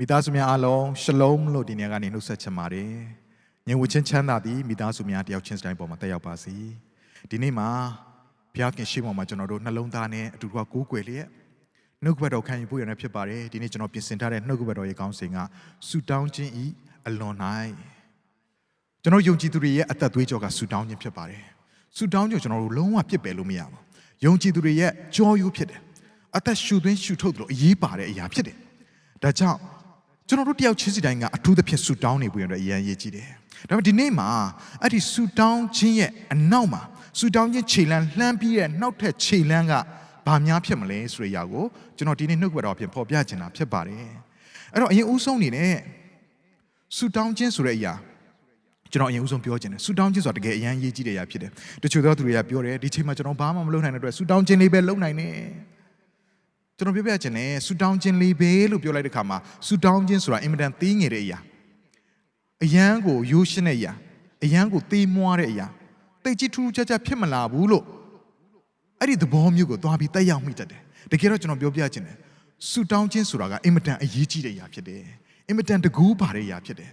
မိသားစုများအားလုံးရှလုံးလို့ဒီနေ့ကနေနှုတ်ဆက်ချင်ပါတယ်။ငြိမ်ဝှက်ချင်းချမ်းသာသည်မိသားစုများတယောက်ချင်းစတိုင်းပေါ်မှာတက်ရောက်ပါစေ။ဒီနေ့မှာဘုရားခင်ရှိမောမှာကျွန်တော်တို့နှလုံးသားနဲ့အတူတူကိုးကွယ်လျက်နှုတ်ကပတ်တော်ခံယူဖို့ရနေဖြစ်ပါတယ်။ဒီနေ့ကျွန်တော်ပြင်ဆင်ထားတဲ့နှုတ်ကပတ်တော်ရဲ့ကောင်းစဉ်ကဆူတောင်းခြင်းဤအလွန်၌ကျွန်တော်ယုံကြည်သူတွေရဲ့အသက်သွေးကြောကဆူတောင်းခြင်းဖြစ်ပါတယ်။ဆူတောင်းခြင်းကျွန်တော်တို့လုံးဝပြစ်ပယ်လို့မရဘူး။ယုံကြည်သူတွေရဲ့ကြောရိုးဖြစ်တယ်။အသက်ရှူသွင်းရှူထုတ်တယ်လို့အရေးပါတဲ့အရာဖြစ်တယ်။ဒါကြောင့် ကျွန်တော်တို့တယောက်ချင်းစီတိုင်းကအထူးသဖြင့်ဆူတောင်းနေဖို့ရတဲ့အရန်ရေးကြည့်တယ်။ဒါပေမဲ့ဒီနေ့မှာအဲ့ဒီဆူတောင်းခြင်းရဲ့အနောက်မှာဆူတောင်းခြင်းခြေလမ်းလှမ်းပြီးတဲ့နောက်ထပ်ခြေလမ်းကဘာများဖြစ်မလဲဆိုတဲ့အရာကိုကျွန်တော်ဒီနေ့နှုတ်ကပတ်တော်အပြင်ဖော်ပြချင်တာဖြစ်ပါတယ်။အဲ့တော့အရင်ဦးဆုံးအနေနဲ့ဆူတောင်းခြင်းဆိုတဲ့အရာကျွန်တော်အရင်ဦးဆုံးပြောချင်တယ်ဆူတောင်းခြင်းဆိုတာတကယ်အရန်ရေးကြည့်တဲ့အရာဖြစ်တယ်။တချို့သောသူတွေကပြောတယ်ဒီချိန်မှာကျွန်တော်ဘာမှမလုပ်နိုင်တဲ့အတွက်ဆူတောင်းခြင်းလေးပဲလုပ်နိုင်တယ်။ ကျွန်တော်ပြောပြချင်တယ်ဆူတောင်းခြင်းလေးပဲလို့ပြောလိုက်တဲ့ခါမှာဆူတောင်းခြင်းဆိုတာအင်မတန်သေးငယ်တဲ့အရာအယမ်းကိုရိုးရှင်းတဲ့အရာအယမ်းကိုသေးမွားတဲ့အရာတိတ်ကြီးထူးထူးခြားခြားဖြစ်မလာဘူးလို့အဲ့ဒီသဘောမျိုးကိုသွားပြီးတက်ရောက်မိတတ်တယ်တကယ်တော့ကျွန်တော်ပြောပြချင်တယ်ဆူတောင်းခြင်းဆိုတာကအင်မတန်အရေးကြီးတဲ့အရာဖြစ်တယ်အင်မတန်တကူးပါတဲ့အရာဖြစ်တယ်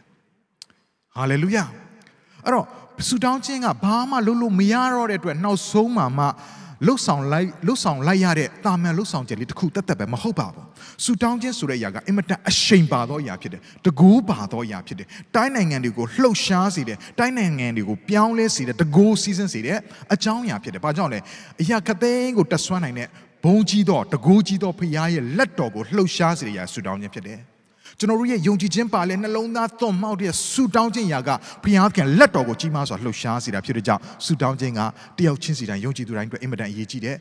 ဟာလေလုယာအဲ့တော့ဆူတောင်းခြင်းကဘာမှလုပ်လို့မရတော့တဲ့အတွက်နောက်ဆုံးမှမှ လှုပ်ဆောင်လိုက်လှုပ်ဆောင်လိုက်ရတဲ့တာမန်လှုပ်ဆောင်ချက်လေးတစ်ခုတက်တက်ပဲမဟုတ်ပါဘူးဆူတောင်းခြင်းဆိုတဲ့အရာကအင်မတန်အရှိန်ပါသောအရာဖြစ်တယ်တကူးပါသောအရာဖြစ်တယ်တိုင်းနိုင်ငံတွေကိုလှုပ်ရှားစေတယ်တိုင်းနိုင်ငံတွေကိုပြောင်းလဲစေတယ်တကူးစီးစင်းစေတယ်အကြောင်းအရာဖြစ်တယ်ဘာကြောင့်လဲအရာခသိန်းကိုတက်ဆွမ်းနိုင်တဲ့ဘုံကြီးသောတကူးကြီးသောဖခင်ရဲ့လက်တော်ကိုလှုပ်ရှားစေတဲ့အရာဆူတောင်းခြင်းဖြစ်တယ် ကျွန်တော်တို့ရဲ့ယုံကြည်ခြင်းပါလဲနှလုံးသားသွန်မောက်တဲ့ဆူတောင်းခြင်းရာကဘုရားခင်လက်တော်ကိုကြီးမားစွာလှုပ်ရှားစေတာဖြစ်တဲ့ကြောင့်ဆူတောင်းခြင်းကတယောက်ချင်းစီတိုင်းယုံကြည်သူတိုင်းအတွက်အင်မတန်အရေးကြီးတဲ့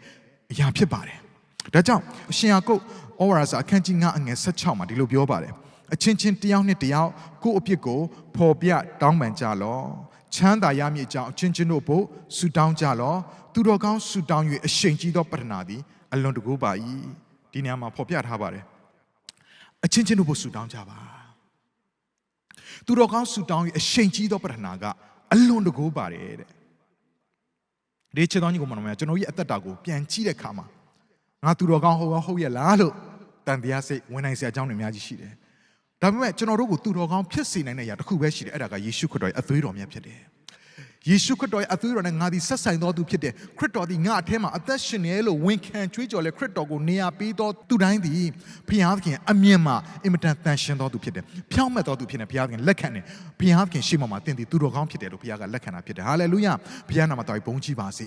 အရာဖြစ်ပါတယ်။ဒါကြောင့်အရှင်ယာကုပ်ဩဝါဒစာအခန်းကြီး9အငယ်16မှာဒီလိုပြောပါတယ်။အချင်းချင်းတယောက်နဲ့တယောက်ကိုယ့်အပြစ်ကိုဖော်ပြတောင်းပန်ကြလော့။ချမ်းသာရမည်အကြောင်းအချင်းချင်းတို့ဖို့ဆူတောင်းကြလော့။သူတော်ကောင်းဆူတောင်း၍အရှိန်ကြီးသောပတ္ထနာသည်အလွန်တကူပါ၏။ဒီနေရာမှာဖော်ပြထားပါတယ်။ အချင်းချင်းတို့ဖို့ဆူတောင်းကြပါသူတော်ကောင်းဆူတောင်းပြီးအရှိန်ကြီးသောပထနာကအလွန်တကူပါတယ်တဲ့ဒီချက်တော်ကြီးကိုမနမကျွန်တော်ရဲ့အသက်တာကိုပြန်ကြည့်တဲ့အခါမှာငါသူတော်ကောင်းဟုတ်ရောဟုတ်ရဲ့လားလို့တန်တရားစိတ်ဝင်နိုင်စရာအကြောင်းတွေအများကြီးရှိတယ်ဒါပေမဲ့ကျွန်တော်တို့ကိုသူတော်ကောင်းဖြစ်စေနိုင်တဲ့အရာတစ်ခုပဲရှိတယ်အဲ့ဒါကယေရှုခရစ်တော်ရဲ့အသွေးတော်မြတ်ဖြစ်တယ် ယေရှုခရစ်တော်ရဲ့အသွေးတော်နဲ့ငါသည်ဆက်ဆိုင်သောသူဖြစ်တယ်ခရစ်တော်သည်ငါအထဲမှာအသက်ရှင်နေလို့ဝန်ခံကြွေးကြော်လဲခရစ်တော်ကိုနေရာပေးသောသူတိုင်းသည်ဖခင်သခင်အမြင်မှာအင်မတန်တန်ရှင်သောသူဖြစ်တယ်ဖြောင့်မတ်သောသူဖြစ်နေဖခင်သခင်လက်ခံတယ်ဖခင်သခင်ရှေ့မှာမှာတင်သည်သူတော်ကောင်းဖြစ်တယ်လို့ဖခင်ကလက်ခံတာဖြစ်တယ်ဟာလေလုယဖခင်နာမှာတော်ဘုန်းကြီးပါစေ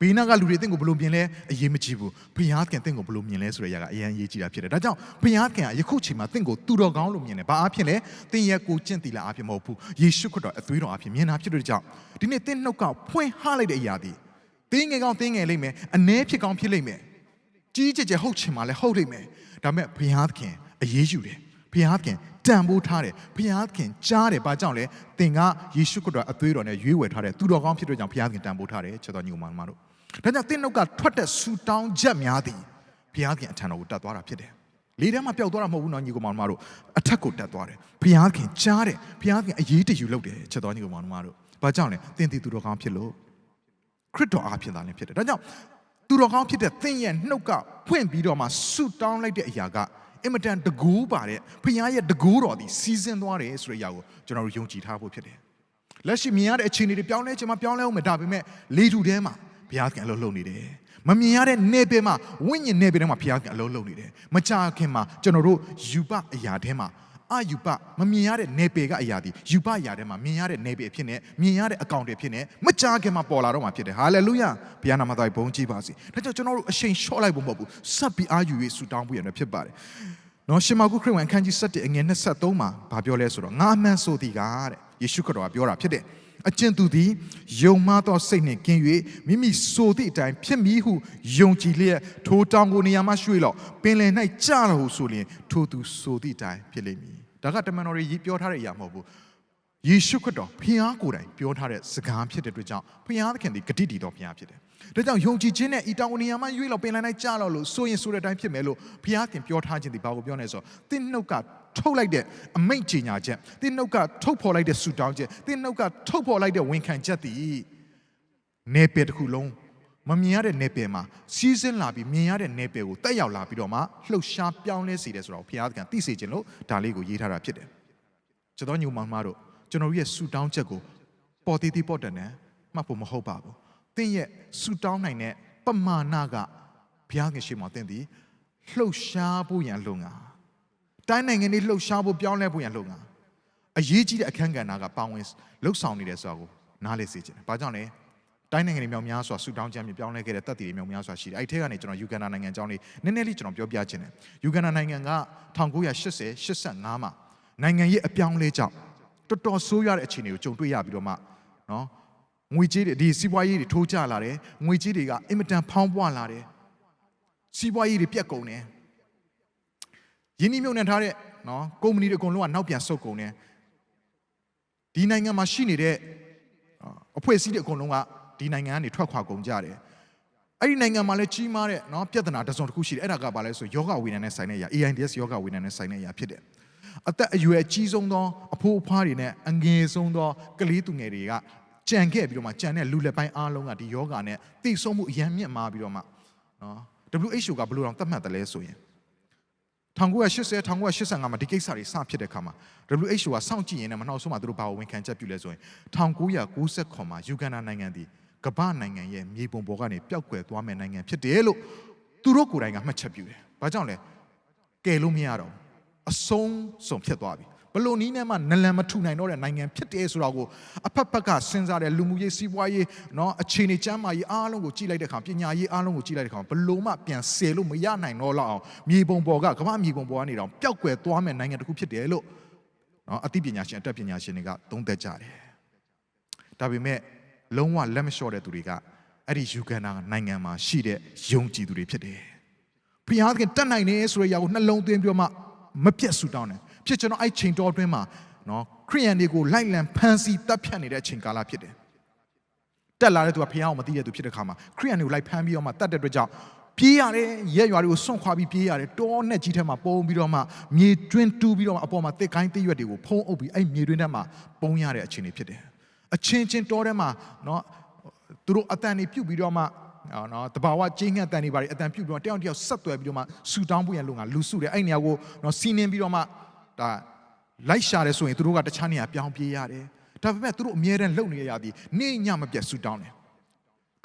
ဘေးနားကလူတွေအသင်ကိုဘယ်လိုမြင်လဲအရေးမကြီးဘူးဖခင်သခင်အသင်ကိုဘယ်လိုမြင်လဲဆိုတဲ့အရာကအရင်အရေးကြီးတာဖြစ်တယ်ဒါကြောင့်ဖခင်သခင်ကယခုချိန်မှာအသင်ကိုသူတော်ကောင်းလို့မြင်တယ်ဘာအဖြစ်လဲသင်ရဲ့ကိုကျင့်တီလာအဖြစ်မဟုတ်ဘူးယေရှုခရစ်တော်အသွေးတော်အဖြစ်မြင်တာဖြစ်တဲ့ကြောင့်ဒီနေ့သင်နှုတ်ကဖွင့်ဟလိုက်တဲ့အရာဒီသင်ငယ်ကောင်းသင်ငယ်လိမ့်မယ်အ ਨੇ ဖြစ်ကောင်းဖြစ်လိမ့်မယ်ကြီးကြဲကြဲဟုတ်ချင်မှလည်းဟုတ်လိမ့်မယ်ဒါပေမဲ့ဖခင်သခင်အရေးယူတယ်ဖခင်သခင် တန်ဖိုးထားတယ်ဖခင်သခင်ကြားတယ်ဘာကြောင့်လဲသင်ကယေရှုခရစ်တော်အသွေးတော်နဲ့ရွေးဝယ်ထားတဲ့သူတော်ကောင်းဖြစ်တဲ့ကြောင့်ဖခင်သခင်တန်ဖိုးထားတယ်ချက်တော်ညီမတို့ဒါကြောင့်သင်နှုတ်ကထွက်တဲ့ဆူတောင်းချက်များသည်ဘုရားခင်အထံတော်ကိုတက်သွားတာဖြစ်တယ်။လေထဲမှာပျောက်သွားတာမဟုတ်ဘူးနော်ညီကောင်မောင်တို့အထက်ကိုတက်သွားတယ်။ဘုရားခင်ကြားတယ်ဘုရားခင်အရေးတယူလုပ်တယ်ချက်တော်ညီကောင်မောင်တို့။ဘာကြောင့်လဲသင်တည်သူတော်ကောင်းဖြစ်လို့ခရစ်တော်အားဖြင့်သာလည်းဖြစ်တယ်။ဒါကြောင့်သူတော်ကောင်းဖြစ်တဲ့သင်ရဲ့နှုတ်ကဖွင့်ပြီးတော့မှဆူတောင်းလိုက်တဲ့အရာက အင်မတန်တကူးပါတဲ့ဘုရားရဲ့တကူးတော်သည်စီးစင်းသွားတယ်ဆိုတဲ့အရာကိုကျွန်တော်တို့ယုံကြည်ထားဖို့ဖြစ်တယ်။လက်ရှိမြင်ရတဲ့အခြေအနေတွေပြောင်းလဲခြင်းမပြောင်းလဲအောင်မဒါပေမဲ့လေထုထဲမှာဘုရားခင်အလုပ်လုပ်နေတယ်မမြင်ရတဲ့နေပင်မှာဝိညာဉ်နေပင်ထဲမှာဘုရားခင်အလုပ်လုပ်နေတယ်မကြာခင်မှာကျွန်တော်တို့ယူပအရာထဲမှာ အာယူပမမြင်ရတဲ့နေပေကအရာဒီယူပအရာထဲမှာမြင်ရတဲ့နေပေအဖြစ်နဲ့မြင်ရတဲ့အကောင့်တွေဖြစ်နေမကြာခင်မှာပေါ်လာတော့မှာဖြစ်တယ်ဟာလေလုယဘုရားနာမတော်ဘုန်းကြီးပါစေဒါကြောင့်ကျွန်တော်တို့အရှိန်လျှော့လိုက်ဖို့မဟုတ်ဘူးဆက်ပြီးအာယူရေးဆူတောင်းဖို့ရနေဖြစ်ပါတယ်နော်ရှင်မာကုခရစ်ဝင်အခန်းကြီး7အငယ်23မှာဗာပြောလဲဆိုတော့ငါအမှန်ဆိုသည်ကတဲ့ယေရှုခရစ်တော်ကပြောတာဖြစ်တယ် အကျဉ်သူသည်ယုံမသောစိတ်နှင့်ကင်း၍မိမိဆိုသည့်အတိုင်းဖြစ်မည်ဟုယုံကြည်လျက်ထိုတောင်ကိုနေရာမှရွှေ့လော့ပင်လယ်၌ကြာတော်ဟုဆိုလျင်ထိုသူဆိုသည့်အတိုင်းဖြစ်လိမ့်မည်ဒါကတမန်တော်ကြီးပြောထားတဲ့အရာမဟုတ်ဘူးယေရှုခရစ်တော်ဖျားကိုယ်တိုင်ပြောထားတဲ့စကားဖြစ်တဲ့အတွက်ကြောင့်ဖျားသခင်ဒီဂတိတီတော်ဖျားဖြစ်တယ်ဒါကြောင့်ယုံကြည်ခြင်းနဲ့ဤတောင်ကိုနေရာမှရွေ့လော့ပင်လယ်၌ကြာလော့လို့ဆိုရင်ဆိုတဲ့အတိုင်းဖြစ်မယ်လို့ဖျားခင်ပြောထားခြင်းဒီဘာကိုပြောနေဆိုတော့တင်းနှုတ်က ထုတ်လိုက်တဲ့အမိန့်ကြေညာချက်တင်းနှုတ်ကထုတ်ဖော်လိုက်တဲ့ဆူတောင်းချက်တင်းနှုတ်ကထုတ်ဖော်လိုက်တဲ့ဝန်ခံချက်တည်နေပယ်တစ်ခုလုံးမမြင်ရတဲ့နယ်ပယ်မှာစီးစင်းလာပြီးမြင်ရတဲ့နယ်ပယ်ကိုတက်ရောက်လာပြီးတော့မှလှုပ်ရှားပြောင်းလဲစေတယ်ဆိုတော့ဘုရားသခင်သိစေခြင်းလို့ဒါလေးကိုရေးထားတာဖြစ်တယ်ကျွန်တော်ညုံမောင်မတို့ကျွန်တော်တို့ရဲ့ဆူတောင်းချက်ကိုပေါ်သေးသေးပေါ်တယ်နဲ့မှတ်ဖို့မဟုတ်ပါဘူးသင်ရဲ့ဆူတောင်းနိုင်တဲ့ပမာဏကဘုရားခင်ရှိမှသင်သည်လှုပ်ရှားဖို့ရန်လုံငါ တိုင်းနိုင်ငံတွေလှုပ်ရှားဖို့ပြောင်းလဲဖို့ရန်လုံငါအရေးကြီးတဲ့အခန်းကဏ္ဍကပါဝင်လှုပ်ဆောင်နေတယ်ဆိုတာကိုနားလည်စေချင်တယ်။ဘာကြောင့်လဲ။တိုင်းနိုင်ငံတွေမြောက်များစွာဆူတောင်းချမ်းမြေပြောင်းလဲခဲ့တဲ့တပ်တည်တွေမြောက်များစွာရှိတယ်။အဲ့ဒီထဲကနေကျွန်တော်ယူဂန်ဒါနိုင်ငံအကြောင်းလေးနည်းနည်းလေးကျွန်တော်ပြောပြချင်တယ်။ယူဂန်ဒါနိုင်ငံက1980 85မှာနိုင်ငံရေးအပြောင်းလဲကြောင့်တော်တော်ဆိုးရွားတဲ့အခြေအနေကိုကြုံတွေ့ရပြီးတော့မှနော်ငွေကြေးတွေဒီစီးပွားရေးတွေထိုးကျလာတယ်။ငွေကြေးတွေကအင်မတန်ဖောင်းပွားလာတယ်။စီးပွားရေးတွေပြက်ကုန်တယ်။ ယင်းနှမြုံနှံထားတဲ့နော်ကုမ္ပဏီတွေအကုန်လုံးကနောက်ပြန်ဆုတ်ကုန်တယ်ဒီနိုင်ငံမှာရှိနေတဲ့အဖွဲ့အစည်းတွေအကုန်လုံးကဒီနိုင်ငံကနေထွက်ခွာကုန်ကြတယ်အဲ့ဒီနိုင်ငံမှာလည်းကြီးမားတဲ့နော်ပြဿနာတစုံတစ်ခုရှိတယ်အဲ့ဒါကဘာလဲဆိုယောဂဝေဒနာနဲ့ဆိုင်တဲ့အရာ AIDS ယောဂဝေဒနာနဲ့ဆိုင်တဲ့အရာဖြစ်တယ်အသက်အရွယ်ကြီးဆုံးသောအဖိုးအဖွားတွေနဲ့အငယ်ဆုံးသောကလေးသူငယ်တွေကကြံခဲ့ပြီးတော့မှကြံတဲ့လူလက်ပိုင်းအားလုံးကဒီယောဂာနဲ့တိတ်ဆုံးမှုအရန်မြင့်မာပြီးတော့မှနော် WHO ကဘယ်လိုအောင်သတ်မှတ်တယ်လဲဆိုရင် 1980 1985မှာဒီကိစ္စတွေစဖြစ်တဲ့အခါမှာ WHO ကစောင့်ကြည့်ရင်းနဲ့မနှောက်ဆုံးမှာသူတို့ဘာဝန်ခံချက်ပြုလဲဆိုရင်1990မှာယူဂန်ဒါနိုင်ငံဒီကမ္ဘာနိုင်ငံရဲ့မြေပုံပေါ်ကနေပျောက်ကွယ်သွားမဲ့နိုင်ငံဖြစ်တယ်လို့သူတို့ကိုယ်တိုင်ကမှတ်ချက်ပြုတယ်။ဘာကြောင့်လဲကယ်လို့မရတော့ဘူးအဆုံးစုံဖြစ်သွားပြီ ဘလို့နီးနဲ့မှနလန်မထူနိုင်တော့တဲ့နိုင်ငံဖြစ်တယ်ဆိုတော့ကိုအဖက်ဖက်ကစဉ်းစားတဲ့လူမှုရေးစီးပွားရေးเนาะအခြေအနေကျန်းမာရေးအားလုံးကိုကြည့်လိုက်တဲ့အခါပညာရေးအားလုံးကိုကြည့်လိုက်တဲ့အခါဘလို့မှပြန်ဆယ်လို့မရနိုင်တော့လောက်အောင်မြေပုံပေါ်ကကမ္ဘာမြေပုံပေါ်ကနေတော့ပျောက်ကွယ်သွားမဲ့နိုင်ငံတစ်ခုဖြစ်တယ်လို့เนาะအသိပညာရှင်အတတ်ပညာရှင်တွေကသုံးသပ်ကြတယ်ဒါပေမဲ့လုံးဝလက်မလျှော့တဲ့သူတွေကအဲ့ဒီယူဂန်ဒါနိုင်ငံမှာရှိတဲ့ယုံကြည်သူတွေဖြစ်တယ်ဖျားသခင်တတ်နိုင်တယ်ဆိုတဲ့ຢာကိုနှလုံးသွင်းပြီးတော့မှမပြတ်ဆူတောင်းတယ် ဖြစ်ကျွန်တော်အဲ့ချိန်တော်အတွင်းမှာနော်ခရိယန်တွေကိုလိုက်လံဖမ်းဆီးတပ်ဖြတ်နေတဲ့အချိန်ကာလဖြစ်တယ်တက်လာတဲ့သူကဖျားအောင်မသိတဲ့သူဖြစ်တဲ့ခါမှာခရိယန်တွေကိုလိုက်ဖမ်းပြီးတော့မှတတ်တဲ့အတွက်ကြောင့်ပြေးရတယ်ရက်ရွာတွေကိုစွန့်ခွာပြီးပြေးရတယ်တောနဲ့ကြီးထဲမှာပုံပြီးတော့မှမြေတွင်းတူးပြီးတော့မှအပေါ်မှာတစ်ကိုင်းတစ်ရွက်တွေကိုဖုံးအုပ်ပြီးအဲ့မြေတွင်းထဲမှာပုံရတဲ့အခြေအနေဖြစ်တယ်အချင်းချင်းတောထဲမှာနော်သူတို့အတန်နေပြုတ်ပြီးတော့မှနော်တဘာဝကျင်းငတ်တန်နေပါလေအတန်ပြုတ်ပြီးတော့တယောက်တယောက်ဆက်သွယ်ပြီးတော့မှဆူတောင်းဖို့ရန်လုံကလူစုတယ်အဲ့နေရာကိုနော်စီးနင်းပြီးတော့မှ ဒါလိုက်ရှာတယ်ဆိုရင်သူတို့ကတခြားနေရာပြောင်းပြေးရတယ်ဒါပေမဲ့သူတို့အမြဲတမ်းလုံနေရသည်နေ့ညမပြတ်ဆူတောင်းတယ်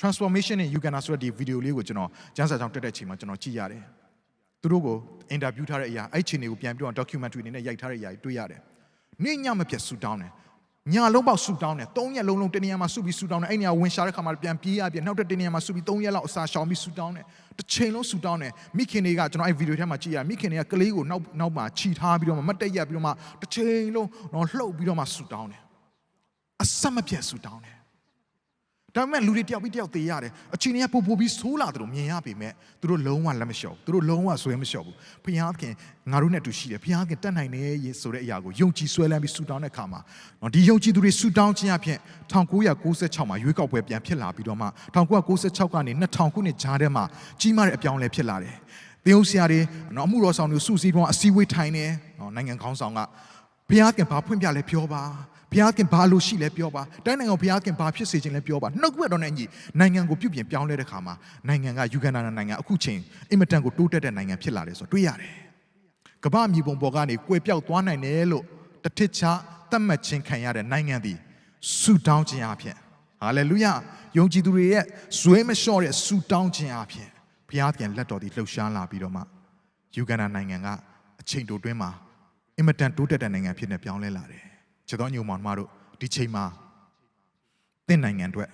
transformation in Uganda ဆိုတဲ့ဒီဗီဒီယိုလေးကိုကျွန်တော်ကျန်းစာကြောင့်တက်တဲ့ချိန်မှာကျွန်တော်ကြည့်ရတယ်သူတို့ကိုအင်တာဗျူးထားတဲ့အရာအဲ့ချိန်တွေကိုပြန်ပြီးတော့ documentary အနေနဲ့ရိုက်ထားတဲ့အရာတွေတွေ့ရတယ်နေ့ညမပြတ်ဆူတောင်းတယ် ညာလုံးပေါက်ဆူတောင်းတယ်၃ရက်လုံးလုံးတနေရာမှာဆူပြီးဆူတောင်းတယ်အဲ့နေရာဝင်ရှာတဲ့ခါမှာပြန်ပြေးရပြန်နောက်တစ်တနေရာမှာဆူပြီး၃ရက်လောက်အစာရှောင်ပြီးဆူတောင်းတယ်တစ်ချိန်လုံးဆူတောင်းတယ်မိခင်တွေကကျွန်တော်အဲ့ဗီဒီယိုထဲမှာကြည့်ရမိခင်တွေကကလေးကိုနောက်နောက်မှာခြိထားပြီးတော့မှမတ်တက်ရက်ပြီးတော့မှတစ်ချိန်လုံးတော့လှုပ်ပြီးတော့မှဆူတောင်းတယ်အဆက်မပြတ်ဆူတောင်းတယ် ဒါပေမဲ့လူတွေတယောက်ပြီးတယောက်သေရတယ်အချိန်တွေကပို့ပို့ပြီးဆိုးလာတယ်လို့မြင်ရပေမဲ့သူတို့လုံးဝလက်မလျှော့ဘူးသူတို့လုံးဝဆွဲမလျှော့ဘူးဖခင်ငါတို့နဲ့တူရှိတယ်ဖခင်တတ်နိုင်တယ်ရေဆိုတဲ့အရာကိုယုံကြည်ဆွဲလန်းပြီးဆူတောင်းတဲ့အခါမှာနော်ဒီယုံကြည်သူတွေဆူတောင်းခြင်းအဖြစ်1996မှာရွေးကောက်ပွဲပြန်ဖြစ်လာပြီးတော့မှ1996ကနေ2000ခုနှစ်ကြားထဲမှာကြီးမားတဲ့အပြောင်းအလဲဖြစ်လာတယ်သင်းဦးဆရာတွေနော်အမှုတော်ဆောင်တွေစုစည်းပေါင်းအစည်းအဝေးထိုင်နေနော်နိုင်ငံခေါင်းဆောင်ကဘုရားခင်ဘာဖွင့်ပြလဲပြောပါ ဘုရားခင်ဘာလို့ရှိလဲပြောပါတိုင်းနိုင်ငံကိုဘုရားခင်ဘာဖြစ်စေခြင်းလဲပြောပါနှုတ်ကပတ်တော်နဲ့ညီနိုင်ငံကိုပြုပြင်ပြောင်းလဲတဲ့ခါမှာနိုင်ငံကယူဂန်ဒါနိုင်ငံအခုချိန်အင်မတန်ကိုတိုးတက်တဲ့နိုင်ငံဖြစ်လာတယ်ဆိုတွေ့ရတယ်ကမ္ဘာမြေပုံပေါ်ကနေကွယ်ပြောက်သွားနိုင်တယ်လို့တထစ်ချသတ်မှတ်ခြင်းခံရတဲ့နိုင်ငံသည်ဆူတောင်းခြင်းအဖြစ်ဟာလေလုယယုံကြည်သူတွေရဲ့ဇွဲမလျှော့တဲ့ဆူတောင်းခြင်းအဖြစ်ဘုရားခင်လက်တော်သည်လှုပ်ရှားလာပြီးတော့မှယူဂန်ဒါနိုင်ငံကအချိန်တိုတွင်းမှာအင်မတန်တိုးတက်တဲ့နိုင်ငံဖြစ်နေပြောင်းလဲလာတယ် ခြေတော်ညုံမောင်မတို့ဒီချိန်မှာတင့်နိုင်ငံအတွက်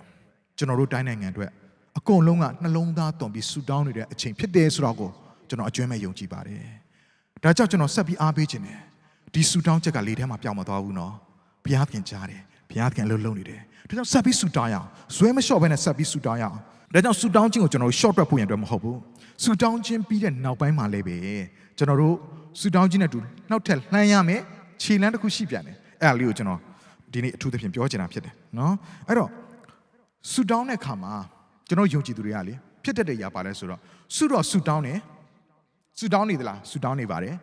ကျွန်တော်တို့တိုင်းနိုင်ငံအတွက်အကုန်လုံးကနှလုံးသားသွန်ပြီးဆူတောင်းနေတဲ့အချိန်ဖြစ်တယ်ဆိုတော့ကိုကျွန်တော်အကျွမ်းမဲ့ယုံကြည်ပါတယ်။ဒါကြောင့်ကျွန်တော်ဆက်ပြီးအားပေးခြင်းတယ်။ဒီဆူတောင်းချက်ကလေထဲမှာပြောင်းမသွားဘူးနော်။ဘုရားခင်ကြားတယ်။ဘုရားခင်အလုပ်လုပ်နေတယ်။ဒါကြောင့်ဆက်ပြီးဆူတောင်းရအောင်။ဇွဲမလျှော့ဘဲနဲ့ဆက်ပြီးဆူတောင်းရအောင်။ဒါကြောင့်ဆူတောင်းခြင်းကိုကျွန်တော်တို့ short တွက်ဖို့ရန်အတွက်မဟုတ်ဘူး။ဆူတောင်းခြင်းပြီးတဲ့နောက်ပိုင်းမှာလည်းပဲကျွန်တော်တို့ဆူတောင်းခြင်းနဲ့တူနောက်ထပ်လှမ်းရမယ်ခြေလမ်းတစ်ခုရှိပြန်တယ်။ အဲ့ဒါလေးကိုကျွန်တော်ဒီနေ့အထူးသဖြင့်ပြောချင်တာဖြစ်တယ်နော်အဲ့တော့ဆူတောင်းတဲ့ခါမှာကျွန်တော်ယုံကြည်သူတွေကလေဖြစ်တတ်တဲ့ຢာပါလဲဆိုတော့ဆူတော့ဆူတောင်းတယ်ဆူတောင်းနေသလားဆူတောင်းနေပါတယ်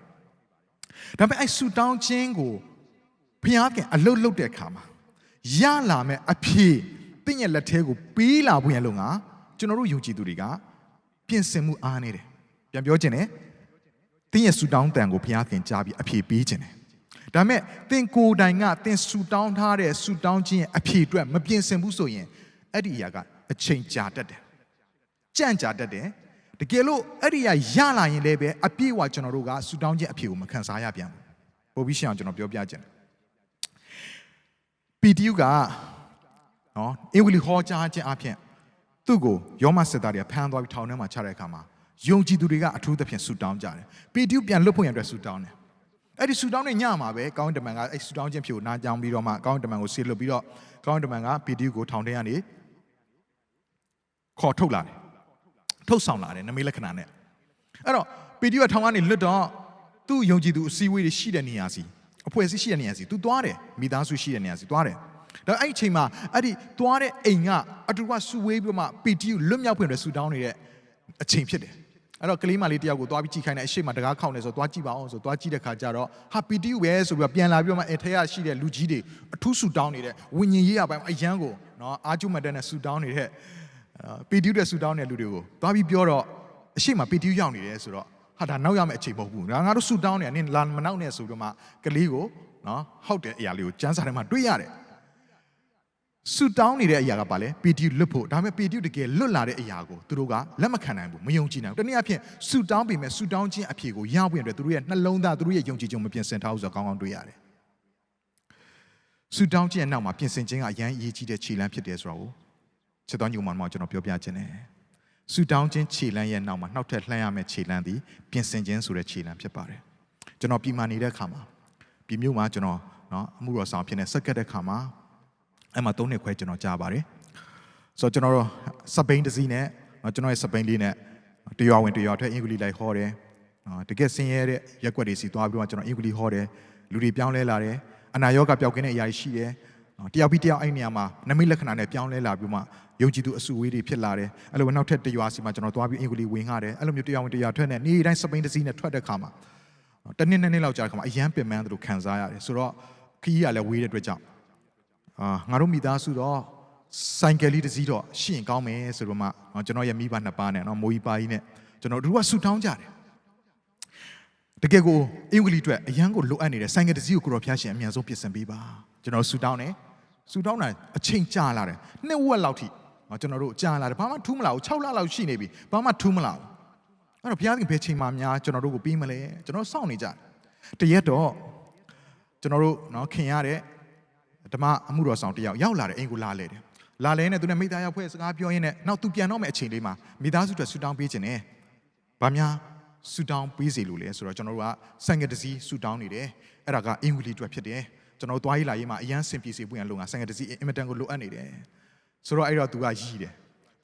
ဒါပေမဲ့အဲ့ဆူတောင်းခြင်းကိုဘုရားကအလုတ်လုတ်တဲ့ခါမှာရလာမဲ့အဖြေတင့်ရဲ့လက်ထဲကိုပေးလာဖို့ရလို့ငါကျွန်ကျွန်တော်တို့ယုံကြည်သူတွေကပြင်ဆင်မှုအားနေတယ်ပြန်ပြောချင်တယ်တင်းရဲ့ဆူတောင်းတန်ကိုဘုရားခင်ကြားပြီးအဖြေပေးခြင်းတယ် ဒါပေမဲ့တင်းကိုယ်တိုင်ကတင်းဆူတောင်းထားတဲ့ဆူတောင်းခြင်းရဲ့အဖြေအတွက်မပြင်ဆင်ဘူးဆိုရင်အဲ့ဒီအရာကအချိန်ကြာတတ်တယ်ကြန့်ကြာတတ်တယ်တကယ်လို့အဲ့ဒီအရာရလာရင်လည်းပဲအပြည့်အဝကျွန်တော်တို့ကဆူတောင်းခြင်းအဖြေကိုမခံစားရပြန်ဘူးပို့ပြီးရှင်းအောင်ကျွန်တော်ပြောပြခြင်းတယ် PTU ကနော်အင်္ဂလိပ်ဟောကြားခြင်းအပြင်သူ့ကိုယောမစစ်သားတွေကဖမ်းသွားပြီးထောင်ထဲမှာချတဲ့အခါမှာယုံကြည်သူတွေကအထူးသဖြင့်ဆူတောင်းကြတယ် PTU ပြန်လွတ်ဖို့ရန်အတွက်ဆူတောင်းတယ် အဲ့ဒီဆူတောင်းတဲ့ညမှာပဲကောင်းတမန်ကအဲ့ဆူတောင်းခြင်းဖြိုနားကြောင်းပြီးတော့မှကောင်းတမန်ကိုဆေးလွတ်ပြီးတော့ကောင်းတမန်က PTU ကိုထောင်ထဲကနေခေါ်ထုတ်လာတယ်ထုတ်ဆောင်လာတယ်နမိတ်လက္ခဏာနဲ့အဲ့တော့ PTU ကထောင်ကနေလွတ်တော့သူ့ယုံကြည်သူအစည်းအဝေးတွေရှိတဲ့နေရာစီအဖွဲ့အစည်းရှိတဲ့နေရာစီ तू သွားတယ်မိသားစုရှိတဲ့နေရာစီသွားတယ်ဒါအဲ့ဒီအချိန်မှာအဲ့ဒီသွားတဲ့အိမ်ကအတူကဆူဝေးပြီးမှ PTU လွတ်မြောက်ဖွင့်အတွက်ဆူတောင်းနေတဲ့အချိန်ဖြစ်တယ် အဲ့တော့ကလေးမလေးတယောက်ကိုသွားပြီးကြည့်ခိုင်းတယ်အရှိမတကားခောက်နေဆိုသွားကြည့်ပါအောင်ဆိုသွားကြည့်တဲ့ခါကျတော့ဟာ PTU ပဲဆိုပြီးတော့ပြန်လာပြီးတော့မှအထက်ရရှိတဲ့လူကြီးတွေအထူးဆူတောင်းနေတဲ့ဝิญဉ်ရေးရပိုင်းအရန်ကိုနော်အာကျုမတ်တဲ့နဲ့ဆူတောင်းနေတဲ့ PTU တဲ့ဆူတောင်းတဲ့လူတွေကိုသွားပြီးပြောတော့အရှိမ PTU ရောက်နေတယ်ဆိုတော့ဟာဒါနောက်ရမယ့်အချိန်မဟုတ်ဘူးငါငါတို့ဆူတောင်းနေနင်လာမနောက်နဲ့ဆိုတော့မှကလေးကိုနော်ဟုတ်တဲ့အရာလေးကိုစမ်းစာထဲမှာတွေ့ရတယ် ဆူတောင်းနေတဲ့အရာကပါလေ PTU လွတ်ဖို့ဒါပေမဲ့ PTU တကယ်လွတ်လာတဲ့အရာကိုသူတို့ကလက်မခံနိုင်ဘူးမယုံကြည်နိုင်ဘူးတနည်းအားဖြင့်ဆူတောင်းပေမဲ့ဆူတောင်းခြင်းအဖြေကိုရဖို့ရတဲ့သူတို့ရဲ့နှလုံးသားသူတို့ရဲ့ယုံကြည်ခြင်းမပြင်ဆင်ထားဘူးဆိုတော့ကောင်းကောင်းတွေ့ရတယ်ဆူတောင်းခြင်းရဲ့နောက်မှာပြင်ဆင်ခြင်းကအရန်အရေးကြီးတဲ့ခြေလှမ်းဖြစ်တယ်ဆိုတော့ချစ်တော်ညုံမောင်မောင်ကျွန်တော်ပြောပြခြင်းတယ်ဆူတောင်းခြင်းခြေလှမ်းရဲ့နောက်မှာနောက်ထပ်လှမ်းရမယ့်ခြေလှမ်းသည်ပြင်ဆင်ခြင်းဆိုတဲ့ခြေလှမ်းဖြစ်ပါတယ်ကျွန်တော်ပြီးမှနေတဲ့အခါမှာပြီးမြို့မှာကျွန်တော်နော်အမှုတော်ဆောင်ဖြစ်နေဆက်ကက်တဲ့အခါမှာ အဲ့မှာ၃နှစ်ခွဲကျွန်တော်ကြားပါတယ်ဆိုတော့ကျွန်တော်တို့စပိန်တစ်စီးနဲ့နော်ကျွန်တော်ရဲ့စပိန်လေးနဲ့တရွာဝင်တရွာထွက်အင်္ဂလိပ်လိုက်ဟောတယ်နော်တကယ်ဆင်းရဲတဲ့ရက်ွက်တွေစီသွားပြီးတော့ကျွန်တော်အင်္ဂလိပ်ဟောတယ်လူတွေပြောင်းလဲလာတယ်အနာရောဂါပျောက်ကင်းတဲ့အရာတွေရှိတယ်နော်တယောက်ပြီးတယောက်အဲ့နေရာမှာနမိတ်လက္ခဏာနဲ့ပြောင်းလဲလာပြီးမှယုံကြည်သူအစုဝေးတွေဖြစ်လာတယ်အဲ့လိုပဲနောက်ထပ်တရွာစီမှာကျွန်တော်သွားပြီးအင်္ဂလိပ်ဝင်ရတယ်အဲ့လိုမျိုးတရွာဝင်တရွာထွက်နေနေ့တိုင်းစပိန်တစ်စီးနဲ့ထွက်တဲ့ခါမှာတနည်းနည်းလောက်ကြာတဲ့ခါမှာအရန်ပင်ပန်းသလိုခံစားရတယ်ဆိုတော့ခီးရလည်းဝေးတဲ့အတွက်ကြောင့် အာငါတို့မိသားစုတော့ဆိုင်ကယ်လေးတစ်စီးတော့ရှိရင်ကောင်းမယ်ဆိုတော့မှနော်ကျွန်တော်ရဲ့မိဘနှစ်ပါးနဲ့နော်မိုးကြီးပါကြီးနဲ့ကျွန်တော်တို့ကဆူတောင်းကြတယ်တကယ်ကိုအင်္ဂလိပ်အတွက်အရန်ကိုလိုအပ်နေတဲ့ဆိုင်ကယ်တစ်စီးကိုကိုရောဖျားရှင်အမြန်ဆုံးပြင်ဆင်ပေးပါကျွန်တော်ဆူတောင်းတယ်ဆူတောင်းတာအချိန်ကြာလာတယ်နှစ်ဝက်လောက်ထိနော်ကျွန်တော်တို့ကြာလာတယ်ဘာမှထူးမလာဘူး6လလောက်ရှိနေပြီဘာမှထူးမလာဘူးအဲ့တော့ဘုရားသခင်ဘယ်ချိန်မှများကျွန်တော်တို့ကိုပြီးမလဲကျွန်တော်စောင့်နေကြတယ်တရက်တော့ကျွန်တော်တို့နော်ခင်ရတဲ့ ဓမ္မအမှုတော်ဆောင်တယောက်ရောက်လာတယ်အိမ်ကိုလာလဲတယ်လာလဲနဲ့သူနဲ့မိသားရောက်ဖွဲ့စကားပြောရင်းနဲ့နောက်သူပြန်တော့မယ့်အချိန်လေးမှာမိသားစုအတွက်ဆူတောင်းပေးခြင်းနဲ့ဗာများဆူတောင်းပေးစီလို့လဲဆိုတော့ကျွန်တော်တို့ကဆန်ငယ်တစည်းဆူတောင်းနေတယ်အဲ့ဒါကအင်္ဂလိပ်အတွက်ဖြစ်တယ်ကျွန်တော်တို့သွားရေးလာရေးမှာအရန်စင်ပြေစီပွင့်ရလုံကဆန်ငယ်တစည်းအင်မတန်ကိုလိုအပ်နေတယ်ဆိုတော့အဲ့တော့သူကရည်တယ်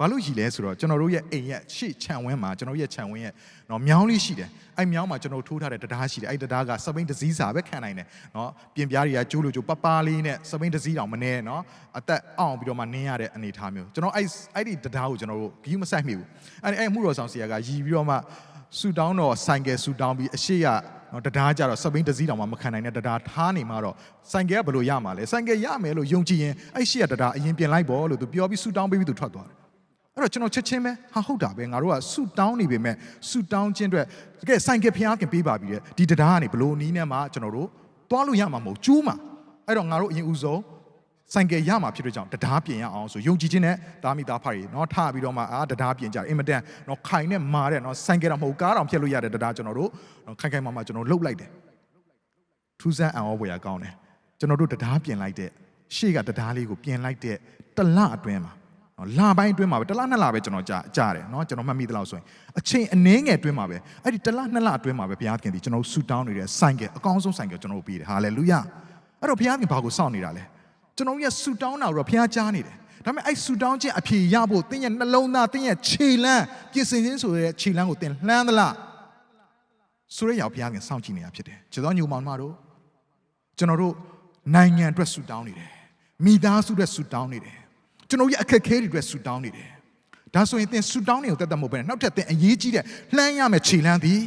ဘာလို့ရည်လဲဆိုတော့ကျွန်တော်တို့ရဲ့အိမ်ရဲ့ရှေ့ခြံဝင်းမှာကျွန်တော်တို့ရဲ့ခြံဝင်းရဲ့နော်မြောင်းလေးရှိတယ်အဲ့မြောင်းမှာကျွန်တော်ထိုးထားတဲ့တရားရှိတယ်အဲ့တရားကစပိန်ဒဇီးစာပဲခံနိုင်တယ်နော်ပြင်ပြားတွေကကျိုးလို့ကျိုးပပားလေးနဲ့စပိန်ဒဇီးတောင်မနေနော်အသက်အောင်ပြီးတော့မှနင်းရတဲ့အနေအထားမျိုးကျွန်တော်အဲ့အဲ့ဒီတရားကိုကျွန်တော်တို့ဂီးမဆိုင်မိဘူးအဲ့အဲ့မှုတော်ဆောင်ဆရာကရည်ပြီးတော့မှဆူတောင်းတော့ဆိုင်ကယ်ဆူတောင်းပြီးအရှိရနော်တရားကြတော့စပိန်ဒဇီးတောင်မှမခံနိုင်တဲ့တရားထားနေမှတော့ဆိုင်ကယ်ကဘယ်လိုရမှာလဲဆိုင်ကယ်ရမယ်လို့ယုံကြည်ရင်အဲ့ရှိရတရားအရင်ပြင်လိုက်ပေါ့လို့သူပြောပြီးဆူတောင်းပြီးသူထွက်သွားတယ် အဲ့တော့ကျွန်တော်ချက်ချင်းပဲဟာဟုတ်တာပဲငါတို့ကဆူတောင်းနေပေမဲ့ဆူတောင်းခြင်းအတွက်တကယ်ဆိုင်ကဖျားခင်ပေးပါပြီတဲ့ဒီတရားကနေဘလို့နီးနဲ့မှကျွန်တော်တို့သွားလို့ရမှာမဟုတ်ကျိုးမှာအဲ့တော့ငါတို့အရင်ဦးဆုံးဆိုင်ကရမှာဖြစ်တဲ့ကြောင့်တရားပြင်ရအောင်ဆိုယုံကြည်ခြင်းနဲ့သားမိသားဖတွေเนาะထားပြီးတော့မှအာတရားပြင်ကြတယ်အင်မတန်เนาะခိုင်နဲ့မာတဲ့เนาะဆိုင်ကတော့မဟုတ်ကားတော်ဖြစ်လို့ရတဲ့တရားကျွန်တော်တို့เนาะခိုင်ခိုင်မာမာကျွန်တော်လှုပ်လိုက်တယ်ထူးဆန်းအံ့ဩဖွယ်ရကောင်းတယ်ကျွန်တော်တို့တရားပြင်လိုက်တဲ့ရှေ့ကတရားလေးကိုပြင်လိုက်တဲ့တလအတွင်းမှာ နော်လပိုင်းအတွင်းမှာပဲတစ်လနှစ်လပဲကျွန်တော်ကြာကြာတယ်နော်ကျွန်တော်မှတ်မိသလောက်ဆိုရင်အချိန်အနည်းငယ်အတွင်းမှာပဲအဲ့ဒီတစ်လနှစ်လအတွင်းမှာပဲဘုရားခင်ဒီကျွန်တော်ဆူတောင်းနေတဲ့ဆိုင်ကယ်အကောင်းဆုံးဆိုင်ကယ်ကျွန်တော်တို့ပေးတယ်ဟာလေလုယအဲ့တော့ဘုရားခင်ဘာကိုစောင့်နေတာလဲကျွန်တော်ရဲ့ဆူတောင်းတာကိုတော့ဘုရားကြားနေတယ်ဒါပေမဲ့အဲ့ဆူတောင်းခြင်းအဖြေရဖို့တင်းရဲ့နှလုံးသားတင်းရဲ့ခြေလမ်းပြင်ဆင်ခြင်းဆိုတဲ့ခြေလမ်းကိုတင်းလှမ်းသလားဆိုရရောက်ဘုရားခင်စောင့်ကြည့်နေတာဖြစ်တယ်ခြေတော်ညူမောင်မတို့ကျွန်တော်တို့နိုင်ငံအတွက်ဆူတောင်းနေတယ်မိသားစုအတွက်ဆူတောင်းနေတယ် ကျွန်တော်ရဲ့အခက်အခဲတွေအတွက်ဆူတောင်းနေတယ်။ဒါဆိုရင်သင်ဆူတောင်းနေကိုတတ်တတ်မဟုတ်ဘဲနဲ့နောက်ထပ်သင်အရေးကြီးတဲ့လှမ်းရမယ့်ခြေလှမ်းသည်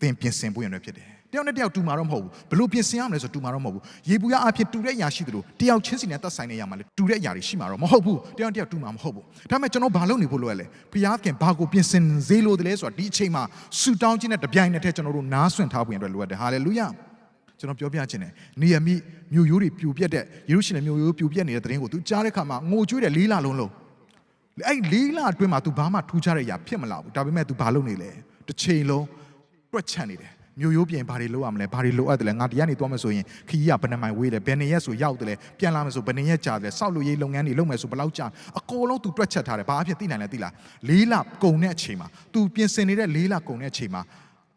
သင်ပြင်ဆင်ဖို့ရတဲ့ဖြစ်တယ်။တတယောက်နဲ့တယောက်တူမှာတော့မဟုတ်ဘူးဘလို့ပြင်ဆင်ရမလဲဆိုတူမှာတော့မဟုတ်ဘူးရေပူရအဖြစ်တူတဲ့အရာရှိသလိုတယောက်ချင်းစီနဲ့သက်ဆိုင်တဲ့နေရာမှာလေတူတဲ့အရာတွေရှိမှာတော့မဟုတ်ဘူးတယောက်နဲ့တယောက်တူမှာမဟုတ်ဘူးဒါပေမဲ့ကျွန်တော်ဘာလုပ်နေဖို့လိုရလဲဘုရားခင်ဘာကိုပြင်ဆင်စေလို့တလဲဆိုတာဒီအချိန်မှာဆူတောင်းခြင်းနဲ့တပြိုင်နက်တည်းကျွန်တော်တို့နားဆွင့်ထားဖို့ရတဲ့လိုအပ်တယ်ဟာလေလုယာ ကျွန်တော်ပြောပြခြင်းတယ်နေရမိမြို့ရိုးတွေပြိုပြက်တဲ့ယေရုရှလင်မြို့ရိုးပြိုပြက်နေတဲ့တဲ့ရင်ကိုသူကြားတဲ့ခါမှာငိုကြွေးတယ်လေးလလုံးလုံး အဲ့လေးလအတွင်းမှာ तू ဘာမှထူးခြားတဲ့အရာဖြစ်မလာဘူးဒါပေမဲ့ तू ဘာလုပ်နေလဲတစ်ချိန်လုံးတွက်ချက်နေတယ်မျိုးရိုးပြင်ဘာတွေလုပ်ရမလဲဘာတွေလိုအပ်တယ်လဲငါဒီကနေသွားမယ်ဆိုရင်ခီးကဘယ်နှမိုင်ဝေးလဲဘယ်နှစ်ရက်ဆိုရောက်တယ်လဲပြန်လာမယ်ဆိုဘယ်နှစ်ရက်ကြာတယ်စောက်လို့ရေးလုပ်ငန်းတွေလုပ်မယ်ဆိုဘယ်လောက်ကြာအကုန်လုံး तू တွက်ချက်ထားတယ်ဘာအဖြစ်သိနိုင်လဲသိလားလေးလကုန်တဲ့အချိန်မှာ तू ပြင်ဆင်နေတဲ့လေးလကုန်တဲ့အချိန်မှာ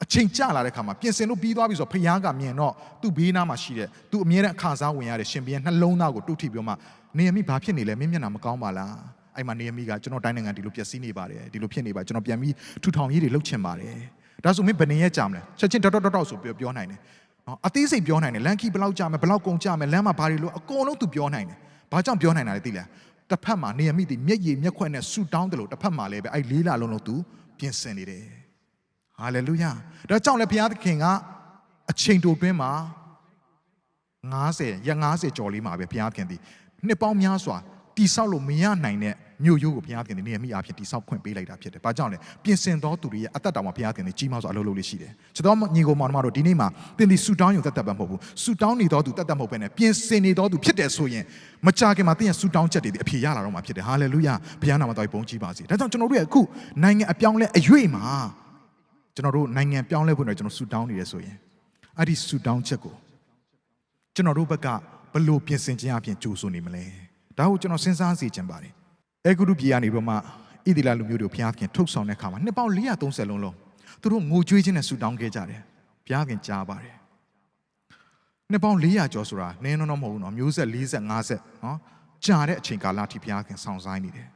အချိန်ကြာလာတဲ့ခါမှာပြင်ဆင်လို့ပြီးသွားပြီဆိုတော့ဖျားကမြင်တော့သူ့ဘေးနားမှာရှိတဲ့သူအမြဲတမ်းအခါစားဝင်ရတဲ့ရှင်ဘီရဲ့နှလုံးသားကိုတုထိပြောမှနေရမိဘာဖြစ်နေလဲမင်းမျက်နှာမကောင်းပါလားအဲ့မှာနေရမီကကျွန်တော်တိုင်းနိုင်ငံဒီလိုပျက်စီးနေပါတယ်ဒီလိုဖြစ်နေပါကျွန်တော်ပြန်ပြီးထူထောင်ရေးတွေလုပ်ချင်ပါတယ်ဒါဆိုမင်းဘယ်နေရက်ကြာမလဲချက်ချင်းတောက်တောက်တောက်ဆိုပြောပြောနိုင်တယ်နော်အသေးစိတ်ပြောနိုင်တယ်လန်ကီဘယ်လောက်ကြာမယ်ဘယ်လောက်ကုန်ကြာမယ်လမ်းမှာဘာတွေလို့အကုန်လုံးသူပြောနိုင်တယ်ဘာကြောင့်ပြောနိုင်တာလဲသိလားတစ်ဖက်မှာနေရမီဒီမျက်ရည်မျက်ခွက်နဲ့ဆူတောင်းတယ်လို့တစ်ဖက်မှာလည်းပဲအဲ့လေးလာလုံးလုံးသူပြင်ဆင်နေတယ် ဟာလေလုယာဒါကြောင့်လည်းဘုရားသခင်ကအချိန်တိုတွင်းမှာ90ရက်90ကျော်လေးမှာပဲဘုရားသခင်သည်နှစ်ပေါင်းများစွာတိဆောက်လို့မရနိုင်တဲ့မြို့ရိုးကိုဘုရားသခင်သည်နေရာမိအားဖြင့်တိဆောက်ခွင့်ပေးလိုက်တာဖြစ်တယ်။ဘာကြောင့်လဲပြင်ဆင်သောသူတွေရဲ့အသက်တာမှာဘုရားသခင်သည်ကြီးမားစွာအလုပ်လုပ်လေးရှိတယ်။ချစ်တော်ညီကိုမောင်နှမတို့ဒီနေ့မှာသင်သည်ဆူတောင်းရုံသက်သက်ပဲမဟုတ်ဘူး။ဆူတောင်းနေသောသူသက်သက်မဟုတ်ဘဲနဲ့ပြင်ဆင်နေသောသူဖြစ်တယ်ဆိုရင်မကြခင်မှာသင်ရဲ့ဆူတောင်းချက်တွေဒီအဖြေရလာတော့မှာဖြစ်တယ်။ဟာလေလုယာဘုရားနာမတော်ကြီးဘုန်းကြီးပါစေ။ဒါကြောင့်ကျွန်တော်တို့ရဲ့အခုနိုင်ငံအပြောင်းလဲအရွေ့မှာ ကျွန်တော်တို့နိုင်ငံပြောင်းလဲဖို့တော့ကျွန်တော်ဆူတောင်းနေရဆိုရင်အဲ့ဒီဆူတောင်းချက်ကိုကျွန်တော်တို့ဘက်ကဘလို့ပြင်ဆင်ခြင်းအပြင်ကြိုးဆိုနေမလဲဒါကိုကျွန်တော်စဉ်းစားစီခြင်းပါတယ်အဲဂုရုပြည်ကနေပြီးတော့မှဣသီလလူမျိုးတို့ဘုရားခင်ထုတ်ဆောင်တဲ့အခါမှာနှစ်ပေါင်း430လုံးလုံးသူတို့ငိုကြွေးခြင်းနဲ့ဆူတောင်းခဲ့ကြတယ်ဘုရားခင်ကြားပါတယ်နှစ်ပေါင်း400ကျော်ဆိုတာနည်းနည်းတော့မဟုတ်ဘူးနော်မျိုးဆက်40 50နော်ကြာတဲ့အချိန်ကာလအထိဘုရားခင်ဆောင်ဆိုင်နေတယ်